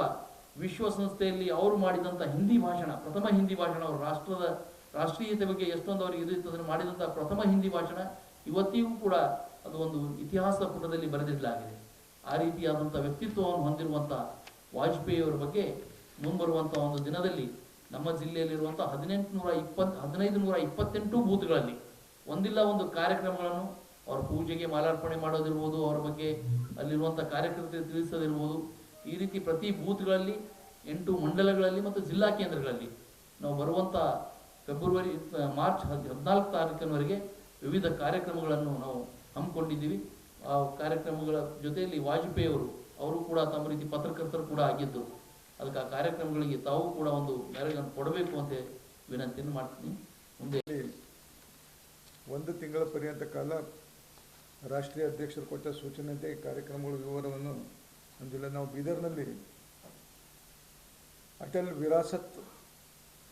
ವಿಶ್ವಸಂಸ್ಥೆಯಲ್ಲಿ ಅವರು ಮಾಡಿದಂಥ ಹಿಂದಿ ಭಾಷಣ, ಪ್ರಥಮ ಹಿಂದಿ ಭಾಷಣ, ಅವರು ರಾಷ್ಟ್ರದ ರಾಷ್ಟ್ರೀಯತೆ ಬಗ್ಗೆ ಎಷ್ಟೊಂದು ಅವರಿಗೆ ಇದು ಇತ್ತು ಅದನ್ನು ಮಾಡಿದಂಥ ಪ್ರಥಮ ಹಿಂದಿ ಭಾಷಣ ಇವತ್ತಿಗೂ ಕೂಡ ಅದು ಒಂದು ಇತಿಹಾಸ ಪುಟದಲ್ಲಿ ಬರೆದಿಡಲಾಗಿದೆ. ಆ ರೀತಿಯಾದಂಥ ವ್ಯಕ್ತಿತ್ವವನ್ನು ಹೊಂದಿರುವಂಥ ವಾಜಪೇಯಿಯವರ ಬಗ್ಗೆ ಮುಂಬರುವಂಥ ಒಂದು ದಿನದಲ್ಲಿ ನಮ್ಮ ಜಿಲ್ಲೆಯಲ್ಲಿರುವಂತಹ ಹದಿನೆಂಟು ನೂರ ಇಪ್ಪತ್ ಹದಿನೈದು ನೂರ ಇಪ್ಪತ್ತೆಂಟು ಬೂತ್ಗಳಲ್ಲಿ ಒಂದಿಲ್ಲ ಒಂದು ಕಾರ್ಯಕ್ರಮಗಳನ್ನು ಅವರ ಪೂಜೆಗೆ ಮಾಲಾರ್ಪಣೆ ಮಾಡೋದಿರ್ಬೋದು, ಅವರ ಬಗ್ಗೆ ಅಲ್ಲಿರುವಂಥ ಕಾರ್ಯಕರ್ತರಿಗೆ ತಿಳಿಸೋದಿರ್ಬೋದು. ಈ ರೀತಿ ಪ್ರತಿ ಬೂತ್ಗಳಲ್ಲಿ ಎಂಟು ಮಂಡಲಗಳಲ್ಲಿ ಮತ್ತು ಜಿಲ್ಲಾ ಕೇಂದ್ರಗಳಲ್ಲಿ ನಾವು ಬರುವಂಥ ಫೆಬ್ರವರಿ, ಮಾರ್ಚ್ ಹದ್, ಹದಿನಾಲ್ಕು ತಾರೀಕಿನವರೆಗೆ ವಿವಿಧ ಕಾರ್ಯಕ್ರಮಗಳನ್ನು ನಾವು ಹಮ್ಮಿಕೊಂಡಿದ್ದೀವಿ. ಆ ಕಾರ್ಯಕ್ರಮಗಳ ಜೊತೆಯಲ್ಲಿ ವಾಜಪೇಯಿ ಅವರು ಅವರು ಕೂಡ ತಮ್ಮ ರೀತಿ ಪತ್ರಕರ್ತರು ಕೂಡ ಆಗಿದ್ದರು ಅದಕ್ಕೆ ಆ ಕಾರ್ಯಕ್ರಮಗಳಿಗೆ ತಾವು ಕೂಡ ಒಂದು ಮೆರಗನ್ನು ಕೊಡಬೇಕು ಅಂತ ವಿನಂತಿಯನ್ನು ಮಾಡ್ತೀನಿ. ಮುಂದೆ ಒಂದು ತಿಂಗಳ ಪರ್ಯಂತ ಕಾಲ ರಾಷ್ಟ್ರೀಯ ಅಧ್ಯಕ್ಷರು ಕೊಟ್ಟ ಸೂಚನೆಯಂತೆ ಈ ಕಾರ್ಯಕ್ರಮಗಳ ವಿವರವನ್ನು ಅಂದಿಲ್ಲ. ನಾವು ಬೀದರ್ನಲ್ಲಿ ಅಟಲ್ ವಿರಾಸತ್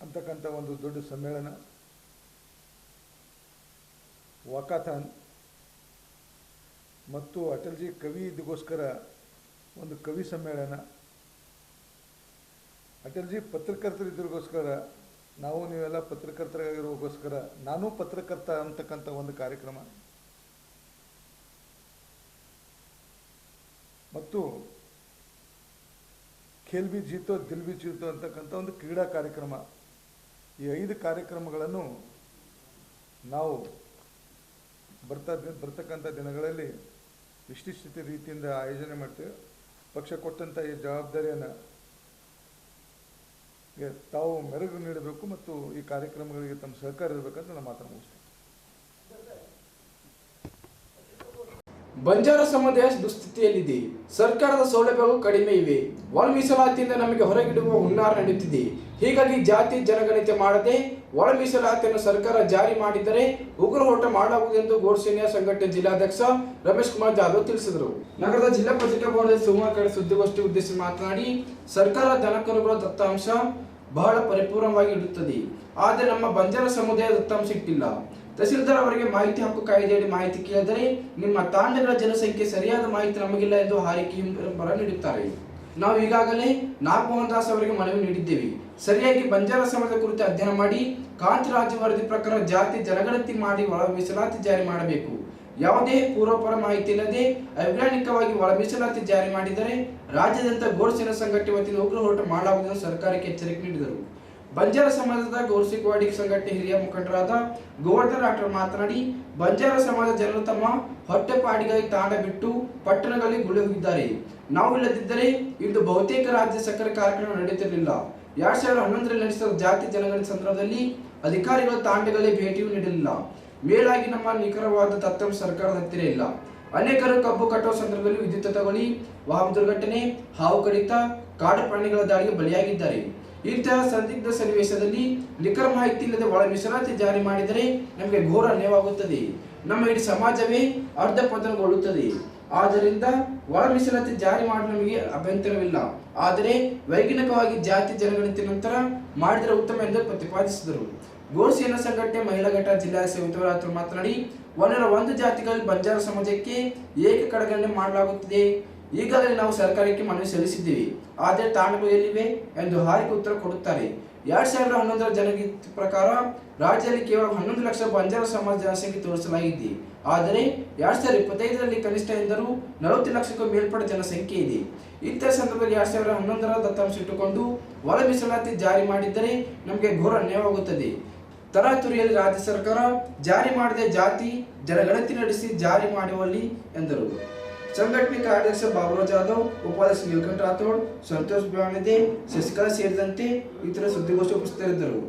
ಅಂತಕ್ಕಂಥ ಒಂದು ದೊಡ್ಡ ಸಮ್ಮೇಳನ, ವಾಕಾಥಾನ್ ಮತ್ತು ಅಟಲ್ಜಿ ಕವಿ ಇದಕ್ಕೋಸ್ಕರ ಒಂದು ಕವಿ ಸಮ್ಮೇಳನ ಅಟಲ್ಜಿ ಪತ್ರಕರ್ತರು ಇದ್ರಿಗೋಸ್ಕರ, ನಾವು ನೀವೆಲ್ಲ ಪತ್ರಕರ್ತರಾಗಿರೋಗೋಸ್ಕರ, ನಾನು ಪತ್ರಕರ್ತ ಅಂತಕ್ಕಂಥ ಒಂದು ಕಾರ್ಯಕ್ರಮ. ಮತ್ತು ಖೇಲ್ ಬಿ ಜೀತೋ, ದಿಲ್ ಬಿ ಜೀತೋ ಅಂತಕ್ಕಂಥ ಒಂದು ಕ್ರೀಡಾ ಕಾರ್ಯಕ್ರಮ. ಈ ಐದು ಕಾರ್ಯಕ್ರಮಗಳನ್ನು ನಾವು ಬರ್ತಾ ಬರ್ತಕ್ಕಂಥ ದಿನಗಳಲ್ಲಿ ವಿಶಿಷ್ಟ ರೀತಿಯಿಂದ ಆಯೋಜನೆ ಮಾಡ್ತೇವೆ. ಪಕ್ಷ ಕೊಟ್ಟಂಥ ಈ ಜವಾಬ್ದಾರಿಯನ್ನು ತಾವು ಮೆರುಗು ನೀಡಬೇಕು ಮತ್ತು ಈ ಕಾರ್ಯಕ್ರಮಗಳಿಗೆ ತಮ್ಮ ಸಹಕಾರ ಇರಬೇಕಂತ ನಾನು ಮಾತ್ರ ಮುಗಿಸ್ತೇನೆ. ಬಂಜಾರ ಸಮುದಾಯ ದುಸ್ಥಿತಿಯಲ್ಲಿದೆ. ಸರ್ಕಾರದ ಸೌಲಭ್ಯಗಳು ಕಡಿಮೆ ಇವೆ. ಒಳ ಮೀಸಲಾತಿಯಿಂದ ನಮಗೆ ಹೊರಗಿಡುವ ಹುನ್ನಾರ ನಡೆಯುತ್ತಿದೆ. ಹೀಗಾಗಿ ಜಾತಿ ಜನಗಣತಿ ಮಾಡದೆ ಒಳ ಮೀಸಲಾತಿಯನ್ನು ಸರ್ಕಾರ ಜಾರಿ ಮಾಡಿದರೆ ಉಗ್ರ ಮಾಡಬಹುದು ಎಂದು ಗೋಡ್ಸೇನೆಯ ಸಂಘಟನೆ ಜಿಲ್ಲಾಧ್ಯಕ್ಷ ರಮೇಶ್ ಕುಮಾರ್ ಜಾಧವ್ ತಿಳಿಸಿದರು. ನಗರದ ಜಿಲ್ಲಾ ಪತ್ರಿಕಾ ಭವನದಲ್ಲಿ ಸೋಮವಾರ ಕಡೆ ಸುದ್ದಿಗೋಷ್ಠಿ ಉದ್ದೇಶಿಸಿ ಮಾತನಾಡಿ, ಸರ್ಕಾರ ದನಕರುಗಳ ದತ್ತಾಂಶ ಬಹಳ ಪರಿಪೂರ್ಣವಾಗಿ ಇಡುತ್ತದೆ. ಆದರೆ ನಮ್ಮ ಬಂಜಾರ ಸಮುದಾಯ ದತ್ತಾಂಶ ಇಟ್ಟಿಲ್ಲ. ತಹಸೀಲ್ದಾರ್ ಅವರಿಗೆ ಮಾಹಿತಿ ಹಕ್ಕು ಕಾಯ್ದೆಯಡಿ ಮಾಹಿತಿ ಕೇಳಿದರೆ ನಿಮ್ಮ ತಾಂಡಗಳ ಜನಸಂಖ್ಯೆ ಸರಿಯಾದ ಮಾಹಿತಿ ನಮಗಿಲ್ಲ ಎಂದು ಹಾರಿಕೆ ಪರ ನೀಡುತ್ತಾರೆ. ನಾವು ಈಗಾಗಲೇ ನಾಗಮೋಹನ್ ದಾಸ್ ಅವರಿಗೆ ಮನವಿ ನೀಡಿದ್ದೇವೆ. ಸರಿಯಾಗಿ ಬಂಜಾರ ಸಮಾಜದ ಕುರಿತು ಅಧ್ಯಯನ ಮಾಡಿ, ಕಾಂತಿ ರಾಜ್ಯ ವರದಿ ಪ್ರಕಾರ ಜಾತಿ ಜನಗಣತಿ ಮಾಡಿ ಒಳ ಮೀಸಲಾತಿ ಜಾರಿ ಮಾಡಬೇಕು. ಯಾವುದೇ ಪೂರ್ವಪರ ಮಾಹಿತಿ ಇಲ್ಲದೆ ಅವೈಜ್ಞಾನಿಕವಾಗಿ ಒಳ ಮೀಸಲಾತಿ ಜಾರಿ ಮಾಡಿದರೆ ರಾಜ್ಯಾದ್ಯಂತ ಗೋಡ್ಸೇನ ಸಂಘಟನೆ ವತಿಯಿಂದ ಉಗ್ರ ಹೋರಾಟ ಮಾಡಲಾಗುವುದನ್ನು ಸರ್ಕಾರಕ್ಕೆ ಎಚ್ಚರಿಕೆ ನೀಡಿದರು. ಬಂಜಾರ ಸಮಾಜದ ಗೌರ್ಸಿಕ್ವಾಡಿ ಸಂಘಟನೆ ಹಿರಿಯ ಮುಖಂಡರಾದ ಗೋವರ್ಧನ್ ರಾಠೋರ್ ಮಾತನಾಡಿ, ಬಂಜಾರ ಸಮಾಜ ಜನರು ತಮ್ಮ ಹೊಟ್ಟೆಪಾಡಿಗಾಗಿ ತಾಂಡ ಬಿಟ್ಟು ಪಟ್ಟಣಗಳಲ್ಲಿ ಗುಳಿ ಹೋಗಿದ್ದಾರೆ ನಾವು ಇಲ್ಲದಿದ್ದರೆ ಇಂದು ಬಹುತೇಕ ರಾಜ್ಯ ಸಕ್ಕರೆ ಕಾರ್ಯಕ್ರಮ ನಡೆಯುತ್ತಿರಲಿಲ್ಲ. ಎರಡ್ ಸಾವಿರದ ಹನ್ನೊಂದರಲ್ಲಿ ನಡೆಸಿದ ಜಾತಿ ಜನಗಣತಿ ಸಂದರ್ಭದಲ್ಲಿ ಅಧಿಕಾರಿಗಳು ತಾಂಡಗಳೇ ಭೇಟಿಯೂ ನೀಡಲಿಲ್ಲ. ಮೇಲಾಗಿ ನಮ್ಮ ನಿಖರವಾದ ತತ್ವ ಸರ್ಕಾರದ ಹತ್ತಿರ ಇಲ್ಲ. ಅನೇಕರು ಕಬ್ಬು ಕಟ್ಟುವ ಸಂದರ್ಭದಲ್ಲಿ ವಿದ್ಯುತ್ ತಗೊಳ್ಳಿ, ವಾಹನ ದುರ್ಘಟನೆ, ಹಾವು ಕಡಿತ, ಕಾಡು ಪ್ರಾಣಿಗಳ ದಾಳಿಗೆ ಬಲಿಯಾಗಿದ್ದಾರೆ. ಇಂತಹ ಸಂದಿಗ್ಧ ಸನ್ನಿವೇಶದಲ್ಲಿ ನಿಖರ ಮಾಹಿತಿ ಇಲ್ಲದೆ ಒಳ ಮೀಸಲಾತಿ ಜಾರಿ ಮಾಡಿದರೆ ನಮಗೆ ಘೋರ ಅನ್ಯವಾಗುತ್ತದೆ ನಮ್ಮ ಇಡೀ ಸಮಾಜವೇ ಅರ್ಧ ಪತನಗೊಳ್ಳುತ್ತದೆ. ಆದ್ದರಿಂದ ಒಳ ಮೀಸಲಾತಿ ಜಾರಿ ಮಾಡಲು ನಮಗೆ ಅಭ್ಯಂತರವಿಲ್ಲ. ಆದರೆ ವೈಜ್ಞಾನಿಕವಾಗಿ ಜಾತಿ, ಜನಗಣತಿ ನಂತರ ಮಾಡಿದರೆ ಉತ್ತಮ ಎಂದು ಪ್ರತಿಪಾದಿಸಿದರು. ಗೋಸೇನಾ ಸಂಘಟನೆ ಮಹಿಳಾ ಘಟ ಜಿಲ್ಲಾ ಸೇವಿತರಾತ್ರ ಮಾತನಾಡಿ, ಒಂದರ ಒಂದು ಜಾತಿಗಳಲ್ಲಿ ಬಂಜಾರ ಸಮಾಜಕ್ಕೆ ಏಕೆ ಕಡೆಗಣನೆ ಮಾಡಲಾಗುತ್ತಿದೆ. ಈಗಾಗಲೇ ನಾವು ಸರ್ಕಾರಕ್ಕೆ ಮನವಿ ಸಲ್ಲಿಸಿದ್ದೀವಿ. ಆದರೆ ತಾಣಗಳು ಎಲ್ಲಿವೆ ಎಂದು ಹಾರಿಕೆ ಉತ್ತರ ಕೊಡುತ್ತಾರೆ. ಎರಡ್ ಸಾವಿರದ ಹನ್ನೊಂದರ ಜನಗಣತಿ ಪ್ರಕಾರ ರಾಜ್ಯದಲ್ಲಿ ಕೇವಲ ಹನ್ನೊಂದು ಲಕ್ಷ ಬಂಜಾರ ಸಮಾಜ ಜನಸಂಖ್ಯೆ ತೋರಿಸಲಾಗಿದೆ. ಆದರೆ ಎರಡ್ ಸಾವಿರದ ಇಪ್ಪತ್ತೈದರಲ್ಲಿ ಕನಿಷ್ಠ ಎಂದರೂ ನಲವತ್ತು ಲಕ್ಷಕ್ಕೂ ಮೇಲ್ಪಟ್ಟ ಜನಸಂಖ್ಯೆ ಇದೆ. ಇಂತಹ ಸಂದರ್ಭದಲ್ಲಿ ಎರಡ್ ಸಾವಿರದ ಹನ್ನೊಂದರ ದತ್ತಾಂಶ ಇಟ್ಟುಕೊಂಡು ಒಳ ಮೀಸಲಾತಿ ಜಾರಿ ಮಾಡಿದ್ದರೆ ನಮಗೆ ಘೋರ ಅನ್ಯಾಯವಾಗುತ್ತದೆ. ತರಾತುರಿಯಲ್ಲಿ ರಾಜ್ಯ ಸರ್ಕಾರ ಜಾರಿ ಮಾಡದೆ ಜಾತಿ, ಜನಗಣತಿ ನಡೆಸಿ ಜಾರಿ ಮಾಡುವಲ್ಲಿ ಎಂದರು. ಸಂಘಟನೆ ಕಾರ್ಯಾಧ್ಯಕ್ಷ ಬಾಬುರಾವ್ ಜಾಧವ್ ಉಪಾಧ್ಯಕ್ಷ ನೀಲಕಂಠ ರಾಥೋಡ್, ಸಂತೋಷ್ ಬ್ಯಾಣದೆ ಶಶಿಕಲಾ ಸೇರಿದಂತೆ ಇತರ ಸುದ್ದಿಗೋಷ್ಠಿ ಉಪಸ್ಥಿತರಿದ್ದರು.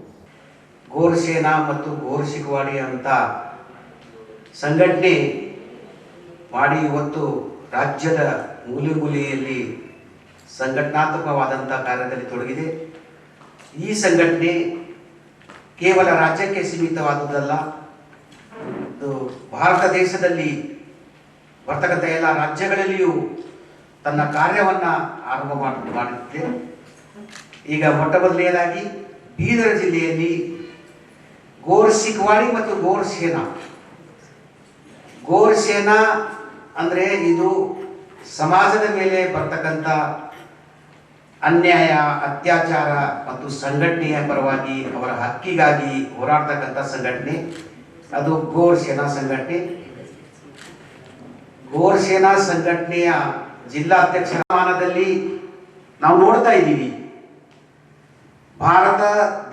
ಗೋರ್ಸೇನಾ ಮತ್ತು ಗೋರ್ಸಿಗವಾಡಿ ಅಂತ ಸಂಘಟನೆ ಮಾಡಿ ಇವತ್ತು ರಾಜ್ಯದ ಮೂಲೆ ಮೂಲೆಯಲ್ಲಿ ಸಂಘಟನಾತ್ಮಕವಾದಂಥ ಕಾರ್ಯದಲ್ಲಿ ತೊಡಗಿದೆ. ಈ ಸಂಘಟನೆ ಕೇವಲ ರಾಜ್ಯಕ್ಕೆ ಸೀಮಿತವಾದದ್ದಲ್ಲ ಭಾರತ ದೇಶದಲ್ಲಿ ಬರ್ತಕ್ಕಂಥ ಎಲ್ಲ ರಾಜ್ಯಗಳಲ್ಲಿಯೂ ತನ್ನ ಕಾರ್ಯವನ್ನು ಆರಂಭ ಮಾಡಿ ಮಾಡುತ್ತೆ ಈಗ ಮೊಟ್ಟ ಮೊದಲನೆಯದಾಗಿ ಬೀದರ್ ಜಿಲ್ಲೆಯಲ್ಲಿ ಗೋರ್ ಸಿಕ್ವಾಡಿ ಮತ್ತು ಗೋರ್ ಸೇನಾ. ಗೋರ್ ಸೇನಾ ಅಂದರೆ ಇದು ಸಮಾಜದ ಮೇಲೆ ಬರ್ತಕ್ಕಂಥ ಅನ್ಯಾಯ, ಅತ್ಯಾಚಾರ ಮತ್ತು ಸಂಘಟನೆಯ ಪರವಾಗಿ ಅವರ ಹಕ್ಕಿಗಾಗಿ ಹೋರಾಡ್ತಕ್ಕಂಥ ಸಂಘಟನೆ. ಅದು ಗೋರ್ ಸೇನಾ ಸಂಘಟನೆ. ಗೋರ್ ಸೇನಾ ಸಂಘಟನೆಯ ಜಿಲ್ಲಾಧ್ಯಕ್ಷರ ಸ್ಥಾನದಲ್ಲಿ ನಾವು ನೋಡ್ತಾ ಇದ್ದೀವಿ. ಭಾರತ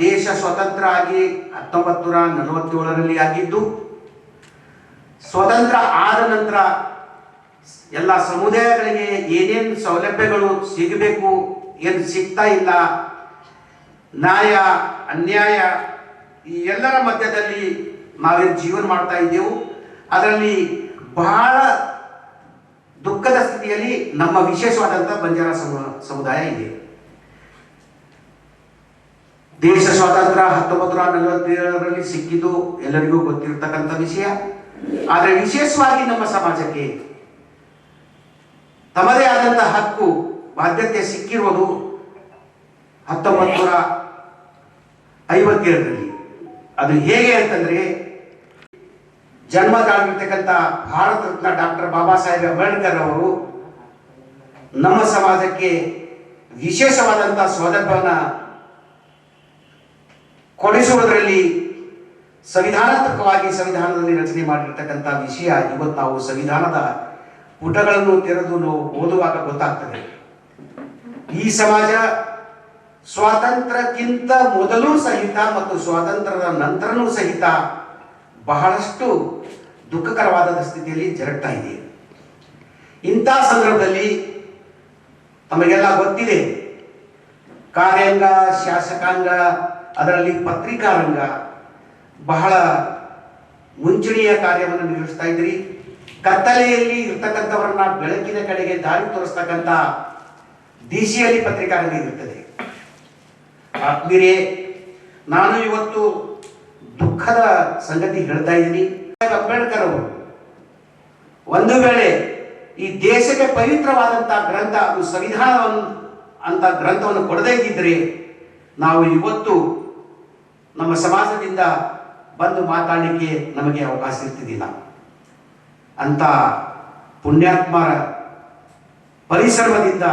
ದೇಶ ಸ್ವತಂತ್ರ ಆಗಿ ಹತ್ತೊಂಬತ್ತು ನೂರ ನಲವತ್ತೇಳರಲ್ಲಿ ಆಗಿದ್ದು, ಸ್ವತಂತ್ರ ಆದ ನಂತರ ಎಲ್ಲ ಸಮುದಾಯಗಳಿಗೆ ಏನೇನು ಸೌಲಭ್ಯಗಳು ಸಿಗಬೇಕು ಏನು ಸಿಗ್ತಾ ಇಲ್ಲ, ನ್ಯಾಯ, ಅನ್ಯಾಯ, ಈ ಎಲ್ಲರ ಮಧ್ಯದಲ್ಲಿ ನಾವೇನು ಜೀವನ ಮಾಡ್ತಾ ಇದ್ದೆವು. ಅದರಲ್ಲಿ ಬಹಳ ದುಃಖದ ಸ್ಥಿತಿಯಲ್ಲಿ ನಮ್ಮ ವಿಶೇಷವಾದಂತಹ ಬಂಜಾರ ಸಮು- ಸಮುದಾಯ ಇದೆ. ದೇಶ ಸ್ವಾತಂತ್ರ್ಯ ಹತ್ತೊಂಬತ್ತು ನೂರ ನಲವತ್ತೇಳರಲ್ಲಿ ಸಿಕ್ಕಿದ್ದು ಎಲ್ಲರಿಗೂ ಗೊತ್ತಿರತಕ್ಕಂಥ ವಿಷಯ. ಆದರೆ ವಿಶೇಷವಾಗಿ ನಮ್ಮ ಸಮಾಜಕ್ಕೆ ತಮ್ಮದೇ ಆದಂತಹ ಹಕ್ಕು, ಬಾಧ್ಯತೆ ಸಿಕ್ಕಿರುವುದು ಹತ್ತೊಂಬತ್ತು ನೂರ ಐವತ್ತೇಳರಲ್ಲಿ. ಅದು ಹೇಗೆ ಅಂತಂದ್ರೆ ಜನ್ಮ ತಾಳಿರ್ತಕ್ಕಂಥ ಭಾರತ ರತ್ನ ಡಾಕ್ಟರ್ ಬಾಬಾ ಸಾಹೇಬ್ ಅಂಬೇಡ್ಕರ್ ಅವರು ನಮ್ಮ ಸಮಾಜಕ್ಕೆ ವಿಶೇಷವಾದಂಥ ಸೌಲಭ್ಯವನ್ನ ಕೊಡಿಸುವುದರಲ್ಲಿ ಸಂವಿಧಾನಾತ್ಮಕವಾಗಿ ಸಂವಿಧಾನದಲ್ಲಿ ರಚನೆ ಮಾಡಿರ್ತಕ್ಕಂಥ ವಿಷಯ ಇವತ್ತು ನಾವು ಸಂವಿಧಾನದ ಪುಟಗಳನ್ನು ತೆರೆದು ಓದುವಾಗ ಗೊತ್ತಾಗ್ತದೆ. ಈ ಸಮಾಜ ಸ್ವಾತಂತ್ರ್ಯಕ್ಕಿಂತ ಮೊದಲು ಸಹಿತ ಮತ್ತು ಸ್ವಾತಂತ್ರ್ಯದ ನಂತರನೂ ಸಹಿತ ಬಹಳಷ್ಟು ದುಃಖಕರವಾದ ಸ್ಥಿತಿಯಲ್ಲಿ ಜರಗ್ತಾ ಇದೆ. ಇಂಥ ಸಂದರ್ಭದಲ್ಲಿ ತಮಗೆಲ್ಲ ಗೊತ್ತಿದೆ. ಕಾರ್ಯಾಂಗ, ಶಾಸಕಾಂಗ, ಅದರಲ್ಲಿ ಪತ್ರಿಕಾರಂಗ ಬಹಳ ಮುಂಚೂಣಿಯ ಕಾರ್ಯವನ್ನು ನಿರ್ವಹಿಸ್ತಾ ಇದ್ರಿ. ಕತ್ತಲೆಯಲ್ಲಿ ಇರ್ತಕ್ಕಂಥವ್ರನ್ನ ಬೆಳಕಿನ ಕಡೆಗೆ ದಾರಿ ತೋರಿಸ್ತಕ್ಕಂಥ ದಿಶೆಯಲ್ಲಿ ಪತ್ರಿಕಾರಂಗ ಇರುತ್ತದೆ. ಆತ್ಮೀರೇ, ನಾನು ಇವತ್ತು ದುಃಖದ ಸಂಗತಿ ಹೇಳ್ತಾ ಇದ್ದೀನಿ. ಅಂಬೇಡ್ಕರ್ ಅವರು, ಒಂದು ವೇಳೆ ಈ ದೇಶಕ್ಕೆ ಪವಿತ್ರವಾದಂತಹ ಗ್ರಂಥ, ಅದು ಸಂವಿಧಾನವನ್ನು ಅಂತ ಗ್ರಂಥವನ್ನು ಕೊಡದೇ ಇದ್ದಿದ್ರೆ, ನಾವು ಇವತ್ತು ನಮ್ಮ ಸಮಾಜದಿಂದ ಬಂದು ಮಾತಾಡಲಿಕ್ಕೆ ನಮಗೆ ಅವಕಾಶ ಇರ್ತಿದ್ದಿಲ್ಲ. ಅಂತ ಪುಣ್ಯಾತ್ಮರ ಪರಿಶ್ರಮದಿಂದ,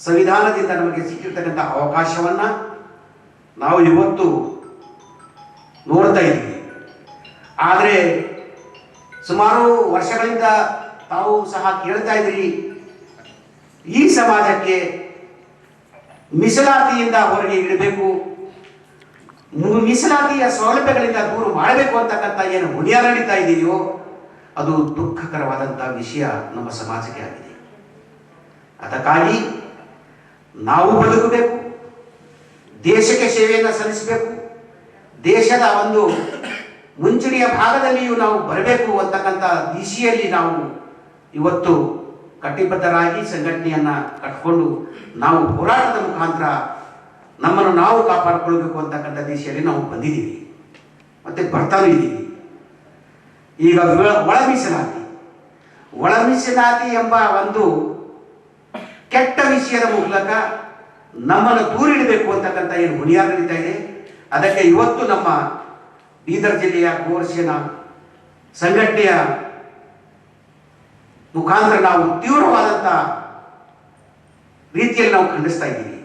ಸಂವಿಧಾನದಿಂದ ನಮಗೆ ಸಿಕ್ಕಿರ್ತಕ್ಕಂಥ ಅವಕಾಶವನ್ನ ನಾವು ಇವತ್ತು ನೋಡ್ತಾ ಇದ್ದೀವಿ. ಆದರೆ ಸುಮಾರು ವರ್ಷಗಳಿಂದ ತಾವು ಸಹ ಕೇಳ್ತಾ ಇದ್ರಿ, ಈ ಸಮಾಜಕ್ಕೆ ಮೀಸಲಾತಿಯಿಂದ ಹೊರಗೆ ಇಡಬೇಕು ಮೀಸಲಾತಿಯ ಸೌಲಭ್ಯಗಳಿಂದ ದೂರು ಮಾಡಬೇಕು ಅಂತಕ್ಕಂಥ ಏನು ಮುನಿಯಾರ ನಡೀತಾ ಇದೆಯೋ, ಅದು ದುಃಖಕರವಾದಂಥ ವಿಷಯ ನಮ್ಮ ಸಮಾಜಕ್ಕೆ ಆಗಿದೆ. ಅದಕ್ಕಾಗಿ ನಾವು ಬದುಕಬೇಕು, ದೇಶಕ್ಕೆ ಸೇವೆಯನ್ನು ಸಲ್ಲಿಸಬೇಕು, ದೇಶದ ಒಂದು ಮುಂಚೂಣಿಯ ಭಾಗದಲ್ಲಿಯೂ ನಾವು ಬರಬೇಕು ಅಂತಕ್ಕಂಥ ದಿಶೆಯಲ್ಲಿ ನಾವು ಇವತ್ತು ಕಟ್ಟಿಬದ್ಧರಾಗಿ ಸಂಘಟನೆಯನ್ನ ಕಟ್ಕೊಂಡು ನಾವು ಹೋರಾಟದ ಮುಖಾಂತರ ನಮ್ಮನ್ನು ನಾವು ಕಾಪಾಡಿಕೊಳ್ಬೇಕು ಅಂತಕ್ಕಂಥ ದಿಶೆಯಲ್ಲಿ ನಾವು ಬಂದಿದ್ದೀವಿ. ಮತ್ತೆ ಬರ್ತಾನೂ ಇದ್ದೀವಿ. ಈಗ ಒಳ ಮೀಸಲಾತಿ ಒಳ ಮೀಸಲಾತಿ ಎಂಬ ಒಂದು ಕೆಟ್ಟ ವಿಷಯದ ಮೂಲಕ ನಮ್ಮನ್ನು ದೂರಿಡಬೇಕು ಅಂತಕ್ಕಂಥ ಏನು ನಡೀತಾ ಇದೆ ಅದಕ್ಕೆ ಇವತ್ತು ನಮ್ಮ ಬೀದರ್ ಜಿಲ್ಲೆಯ ಕೋರ್ಸಿನ ಸಂಘಟನೆಯ ಮುಖಾಂತರ ನಾವು ತೀವ್ರವಾದಂಥ ರೀತಿಯಲ್ಲಿ ನಾವು ಖಂಡಿಸ್ತಾ ಇದ್ದೀವಿ.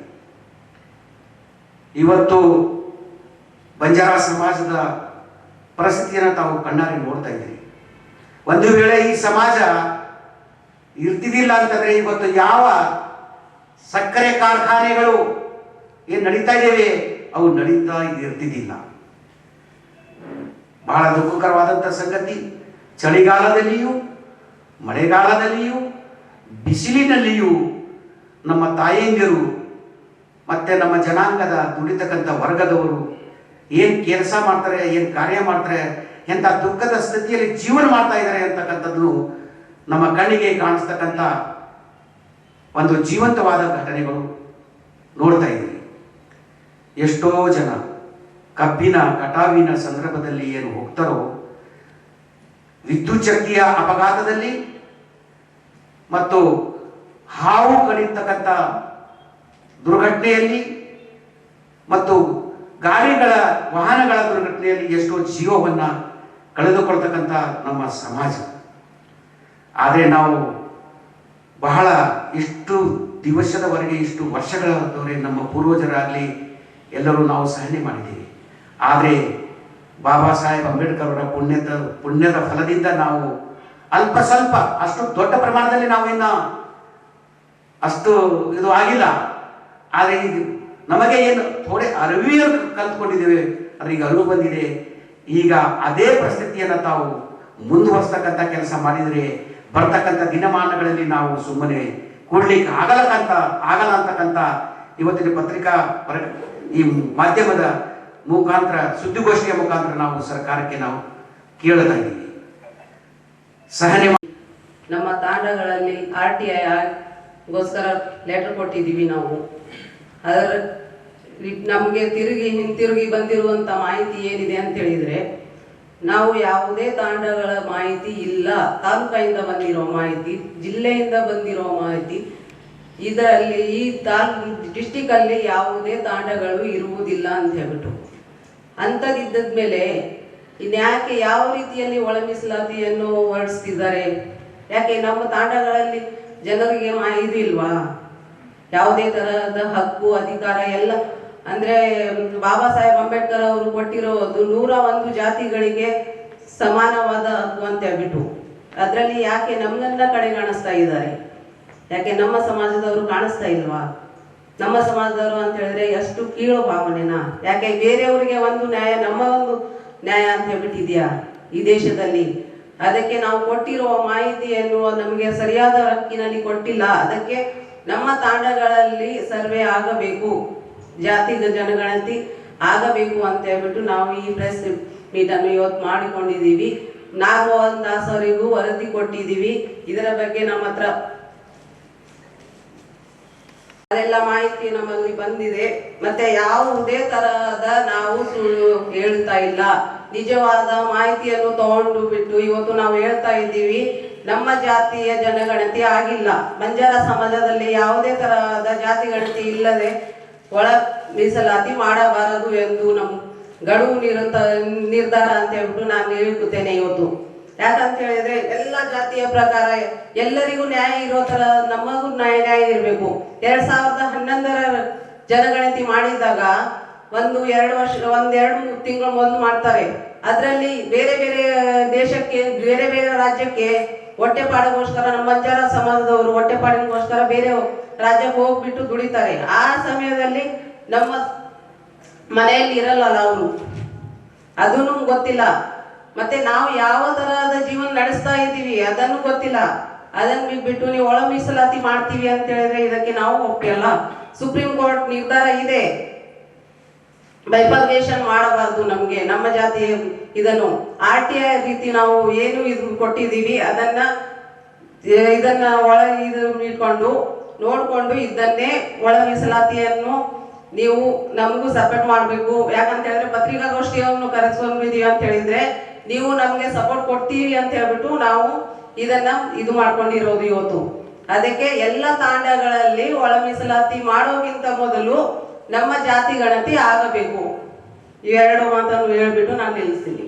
ಇವತ್ತು ಬಂಜಾರ ಸಮಾಜದ ಪರಿಸ್ಥಿತಿಯನ್ನು ತಾವು ಕಣ್ಣಾರೆ ನೋಡ್ತಾ ಇದ್ದೀವಿ. ಒಂದು ವೇಳೆ ಈ ಸಮಾಜ ಇರ್ತಿದ್ದಿಲ್ಲ ಅಂತಂದ್ರೆ ಇವತ್ತು ಯಾವ ಸಕ್ಕರೆ ಕಾರ್ಖಾನೆಗಳು ಏನು ನಡೀತಾ ಇದ್ದೇವೆ, ಅವು ನಡೀತಾ ಇರ್ತಿದ್ದಿಲ್ಲ ಬಹಳ ದುಃಖಕರವಾದಂಥ ಸಂಗತಿ. ಚಳಿಗಾಲದಲ್ಲಿಯೂ, ಮಳೆಗಾಲದಲ್ಲಿಯೂ, ಬಿಸಿಲಿನಲ್ಲಿಯೂ ನಮ್ಮ ತಾಯಂದಿರು ಮತ್ತೆ ನಮ್ಮ ಜನಾಂಗದ ದುಡಿತಕ್ಕಂಥ ವರ್ಗದವರು ಏನು ಕೆಲಸ ಮಾಡ್ತಾರೆ, ಏನು ಕಾರ್ಯ ಮಾಡ್ತಾರೆ ಎಂಥ ದುಃಖದ ಸ್ಥಿತಿಯಲ್ಲಿ ಜೀವನ ಮಾಡ್ತಾ ಇದ್ದಾರೆ ಅಂತಕ್ಕಂಥದ್ದು ನಮ್ಮ ಕಣ್ಣಿಗೆ ಕಾಣಿಸ್ತಕ್ಕಂಥ ಒಂದು ಜೀವಂತವಾದ ಘಟನೆಗಳು ನೋಡ್ತಾ ಇದ್ದೀವಿ. ಎಷ್ಟೋ ಜನ ಕಬ್ಬಿನ ಕಟಾವಿನ ಸಂದರ್ಭದಲ್ಲಿ ಏನು ಹೋಗ್ತಾರೋ, ವಿದ್ಯುತ್ ಶಕ್ತಿಯ ಅಪಘಾತದಲ್ಲಿ ಮತ್ತು ಹಾವು ಕಡಿತಕ್ಕಂಥ ದುರ್ಘಟನೆಯಲ್ಲಿ ಮತ್ತು ಗಾಡಿಗಳ ವಾಹನಗಳ ದುರ್ಘಟನೆಯಲ್ಲಿ ಎಷ್ಟೋ ಜೀವವನ್ನು ಕಳೆದುಕೊಳ್ತಕ್ಕಂಥ ನಮ್ಮ ಸಮಾಜ. ಆದರೆ ನಾವು ಬಹಳ ಇಷ್ಟು ದಿವಸದವರೆಗೆ, ಇಷ್ಟು ವರ್ಷಗಳವರೆಗೆ ನಮ್ಮ ಪೂರ್ವಜರಾಗಲಿ ಎಲ್ಲರೂ ನಾವು ಸಹನೆ ಮಾಡಿದ್ದೀವಿ. ಆದರೆ ಬಾಬಾ ಸಾಹೇಬ್ ಅಂಬೇಡ್ಕರ್ ಅವರ ಪುಣ್ಯದ ಪುಣ್ಯದ ಫಲದಿಂದ ನಾವು ಅಲ್ಪ ಸ್ವಲ್ಪ, ಅಷ್ಟು ದೊಡ್ಡ ಪ್ರಮಾಣದಲ್ಲಿ ನಾವು ಇನ್ನ ಅಷ್ಟು ಇದು ಆಗಿಲ್ಲ. ಆದರೆ ನಮಗೆ ಏನು ಥೋಡೆ ಅರಿವಿಯನ್ನು ಕಲ್ತ್ಕೊಂಡಿದ್ದೇವೆ. ಆದರೆ ಈಗ ಅರಿವು ಬಂದಿದೆ. ಈಗ ಅದೇ ಪರಿಸ್ಥಿತಿಯನ್ನು ತಾವು ಮುಂದುವರಿಸ್ತಕ್ಕಂಥ ಕೆಲಸ ಮಾಡಿದರೆ, ಬರ್ತಕ್ಕಂಥ ದಿನಮಾನಗಳಲ್ಲಿ ನಾವು ಸುಮ್ಮನೆ ಕೊಡ್ಲಿಕ್ಕೆ ಆಗಲಕ್ಕಂತ, ಆಗಲ್ಲ ಅಂತಕ್ಕಂಥ ಇವತ್ತಿನ ಪತ್ರಿಕಾ ಈ ಮಾಧ್ಯಮದ ಮುಖಾಂತರ, ಸುದ್ದಿಗೋಷ್ಠಿಯ ಮುಖಾಂತರ ನಾವು ಸರ್ಕಾರಕ್ಕೆ ನಾವು ಕೇಳ್ತಾ ಸಹನೆ ನಮ್ಮ ತಾಂಡಗಳಲ್ಲಿ ಆರ್ ಟಿ ಐಗೋಸ್ಕರ ಲೆಟರ್ ಕೊಟ್ಟಿದ್ದೀವಿ ನಾವು. ಅದರ ನಮಗೆ ತಿರುಗಿ ಹಿಂತಿರುಗಿ ಬಂದಿರುವಂಥ ಮಾಹಿತಿ ಏನಿದೆ ಅಂತ ಹೇಳಿದರೆ, ನಾವು ಯಾವುದೇ ತಾಂಡಗಳ ಮಾಹಿತಿ ಇಲ್ಲ. ತಾಲೂಕಿಂದ ಬಂದಿರೋ ಮಾಹಿತಿ, ಜಿಲ್ಲೆಯಿಂದ ಬಂದಿರೋ ಮಾಹಿತಿ, ಇದರಲ್ಲಿ ಈ ತಾಲ್ ಡಿಸ್ಟಿಕಲ್ಲಿ ಯಾವುದೇ ತಾಂಡಗಳು ಇರುವುದಿಲ್ಲ ಅಂತ ಹೇಳ್ಬಿಟ್ಟು. ಅಂಥದ್ದಿದ್ದದ ಮೇಲೆ ಇನ್ಯಾಕೆ ಯಾವ ರೀತಿಯಲ್ಲಿ ಒಳ ಮೀಸಲಾತಿಯನ್ನು ಹೊರಡಿಸ್ತಿದ್ದಾರೆ? ಯಾಕೆ ನಮ್ಮ ತಾಂಡಗಳಲ್ಲಿ ಜನರಿಗೆ ಮಾಹಿತಿ ಇಲ್ವಾ? ಯಾವುದೇ ತರಹದ ಹಕ್ಕು, ಅಧಿಕಾರ ಎಲ್ಲ, ಅಂದ್ರೆ, ಬಾಬಾ ಸಾಹೇಬ್ ಅಂಬೇಡ್ಕರ್ ಅವರು ಕೊಟ್ಟಿರೋದು ನೂರ ಒಂದು ಜಾತಿಗಳಿಗೆ ಸಮಾನವಾದ ಹಕ್ಕು ಅಂತ ಹೇಳ್ಬಿಟ್ಟು, ಅದರಲ್ಲಿ ಯಾಕೆ ನಮ್ಮನ್ನ ಕಡೆಗಾಣಿಸ್ತಾ ಇದ್ದಾರೆ? ಯಾಕೆ ನಮ್ಮ ಸಮಾಜದವರು ಕಾಣಿಸ್ತಾ ಇಲ್ವಾ? ನಮ್ಮ ಸಮಾಜದವರು ಅಂತ ಹೇಳಿದ್ರೆ ಎಷ್ಟು ಕೀಳು ಭಾವನೆನ? ಯಾಕೆ ಬೇರೆಯವರಿಗೆ ಒಂದು ನ್ಯಾಯ ನಮ್ಮ ಒಂದು ನ್ಯಾಯ ಅಂತ ಹೇಳ್ಬಿಟ್ಟಿದ್ಯಾ ಈ ದೇಶದಲ್ಲಿ? ಅದಕ್ಕೆ ನಾವು ಕೊಟ್ಟಿರುವ ಮಾಹಿತಿಯನ್ನು ನಮಗೆ ಸರಿಯಾದ ಹಕ್ಕಿನಲ್ಲಿ ಕೊಟ್ಟಿಲ್ಲ. ಅದಕ್ಕೆ ನಮ್ಮ ತಾಂಡಗಳಲ್ಲಿ ಸರ್ವೆ ಆಗಬೇಕು. ಜಾತಿ ಜನಗಣತಿ ಆಗಬೇಕು ಅಂತ ಹೇಳ್ಬಿಟ್ಟು ನಾವು ಈ ಪ್ರೆಸ್ ಮೀಟ್ ಅನ್ನು ಇವತ್ತು ಮಾಡಿಕೊಂಡಿದ್ದೀವಿ. ನಾಗಮೋಹನ್ ದಾಸ್ ಅವರಿಗೂ ವರದಿ ಕೊಟ್ಟಿದ್ದೀವಿ. ಇದರ ಬಗ್ಗೆ ನಮ್ಮ ಹತ್ರ ಅದೆಲ್ಲ ಮಾಹಿತಿ ನಮ್ಮಲ್ಲಿ ಬಂದಿದೆ. ಮತ್ತೆ ಯಾವುದೇ ತರಹದ ನಾವು ಸುಳ್ಳು ಹೇಳ್ತಾ ಇಲ್ಲ. ನಿಜವಾದ ಮಾಹಿತಿಯನ್ನು ತಗೊಂಡು ಬಿಟ್ಟು ಇವತ್ತು ನಾವು ಹೇಳ್ತಾ ಇದ್ದೀವಿ, ನಮ್ಮ ಜಾತಿಯ ಜನಗಣತಿ ಆಗಿಲ್ಲ. ಬಂಜಾರ ಸಮಾಜದಲ್ಲಿ ಯಾವುದೇ ತರಹದ ಜಾತಿ ಗಣತಿ ಇಲ್ಲದೆ ಒಳ ಮೀಸಲಾತಿ ಮಾಡಬಾರದು ಎಂದು ನಮ್ಮ ಗಡುವು ನಿರ್ಧಾರ ಅಂತ ಹೇಳ್ಬಿಟ್ಟು ನಾನು ಹೇಳುತ್ತೇನೆ ಇವತ್ತು. ಯಾಕಂತ ಹೇಳಿದ್ರೆ, ಎಲ್ಲ ಜಾತಿಯ ಪ್ರಕಾರ ಎಲ್ಲರಿಗೂ ನ್ಯಾಯ ಇರೋ ತರ ನಮಗೂ ನ್ಯಾಯ ನ್ಯಾಯ ಇರಬೇಕು. ಎರಡ್ ಸಾವಿರದ ಹನ್ನೊಂದರ ಜನಗಣತಿ ಮಾಡಿದಾಗ ಒಂದು ಎರಡು ವರ್ಷ, ಒಂದ್ ಎರಡು ತಿಂಗಳು ಮೊದಲು ಮಾಡ್ತಾರೆ. ಅದರಲ್ಲಿ ಬೇರೆ ಬೇರೆ ದೇಶಕ್ಕೆ, ಬೇರೆ ಬೇರೆ ರಾಜ್ಯಕ್ಕೆ ಹೊಟ್ಟೆಪಾಡಿಗೋಸ್ಕರ ನಮ್ಮ ಬಂಜಾರ ಸಮಾಜದವರು ಹೊಟ್ಟೆಪಾಡಿಗೋಸ್ಕರ ಬೇರೆ ರಾಜ್ಯಕ್ಕೆ ಹೋಗ್ಬಿಟ್ಟು ದುಡಿತಾರೆ. ಆ ಸಮಯದಲ್ಲಿ ನಮ್ಮ ಮನೆಯಲ್ಲಿ ಇರಲ್ಲ ಅವರು. ಅದನ್ನು ಗೊತ್ತಿಲ್ಲ. ಮತ್ತೆ ನಾವು ಯಾವ ತರಹದ ಜೀವನ ನಡೆಸ್ತಾ ಇದ್ದೀವಿ ಅದನ್ನು ಗೊತ್ತಿಲ್ಲ. ಅದನ್ನ ಬಿಟ್ಬಿಟ್ಟು ನೀವು ಒಳ ಮೀಸಲಾತಿ ಮಾಡ್ತೀವಿ ಅಂತ ಹೇಳಿದ್ರೆ ಇದಕ್ಕೆ ನಾವು ಒಪ್ಪಿಲ್ಲ ಸುಪ್ರೀಂ ಕೋರ್ಟ್ ನಿರ್ಧಾರ ಇದೆ. ಬೈಫರ್ಗೇಷನ್ ಮಾಡಬಾರದು ನಮ್ಗೆ, ನಮ್ಮ ಜಾತಿ ಇದನ್ನು. ಆರ್ ಟಿ ಐ ರೀತಿ ನಾವು ಏನು ಇದು ಕೊಟ್ಟಿದ್ದೀವಿ, ಅದನ್ನ, ಇದನ್ನ ಒಳ ಇದು ಇಟ್ಕೊಂಡು, ನೋಡ್ಕೊಂಡು ಇದನ್ನೇ ಒಳ ಮೀಸಲಾತಿಯನ್ನು ನೀವು ನಮಗೂ ಸಪೋರ್ಟ್ ಮಾಡಬೇಕು. ಯಾಕಂತ ಹೇಳಿದ್ರೆ ಪತ್ರಿಕಾಗೋಷ್ಠಿಯನ್ನು ಕರೆಸ್ಕೊಂಡಿದೀವಿ ಅಂತ ಹೇಳಿದ್ರೆ ನೀವು ನಮಗೆ ಸಪೋರ್ಟ್ ಕೊಡ್ತೀವಿ ಅಂತ ಹೇಳ್ಬಿಟ್ಟು ನಾವು ಇದನ್ನ ಇದು ಮಾಡ್ಕೊಂಡಿರೋದು ಇವತ್ತು. ಅದಕ್ಕೆ ಎಲ್ಲ ತಾಂಡಗಳಲ್ಲಿ ಒಳ ಮೀಸಲಾತಿ ಮಾಡೋಕ್ಕಿಂತ ಮೊದಲು ನಮ್ಮ ಜಾತಿ ಗಣತಿ ಆಗಬೇಕು. ಇವೆರಡು ಮಾತನ್ನು ಹೇಳ್ಬಿಟ್ಟು ನಾನು ನಿಲ್ಲಿಸ್ತೀನಿ.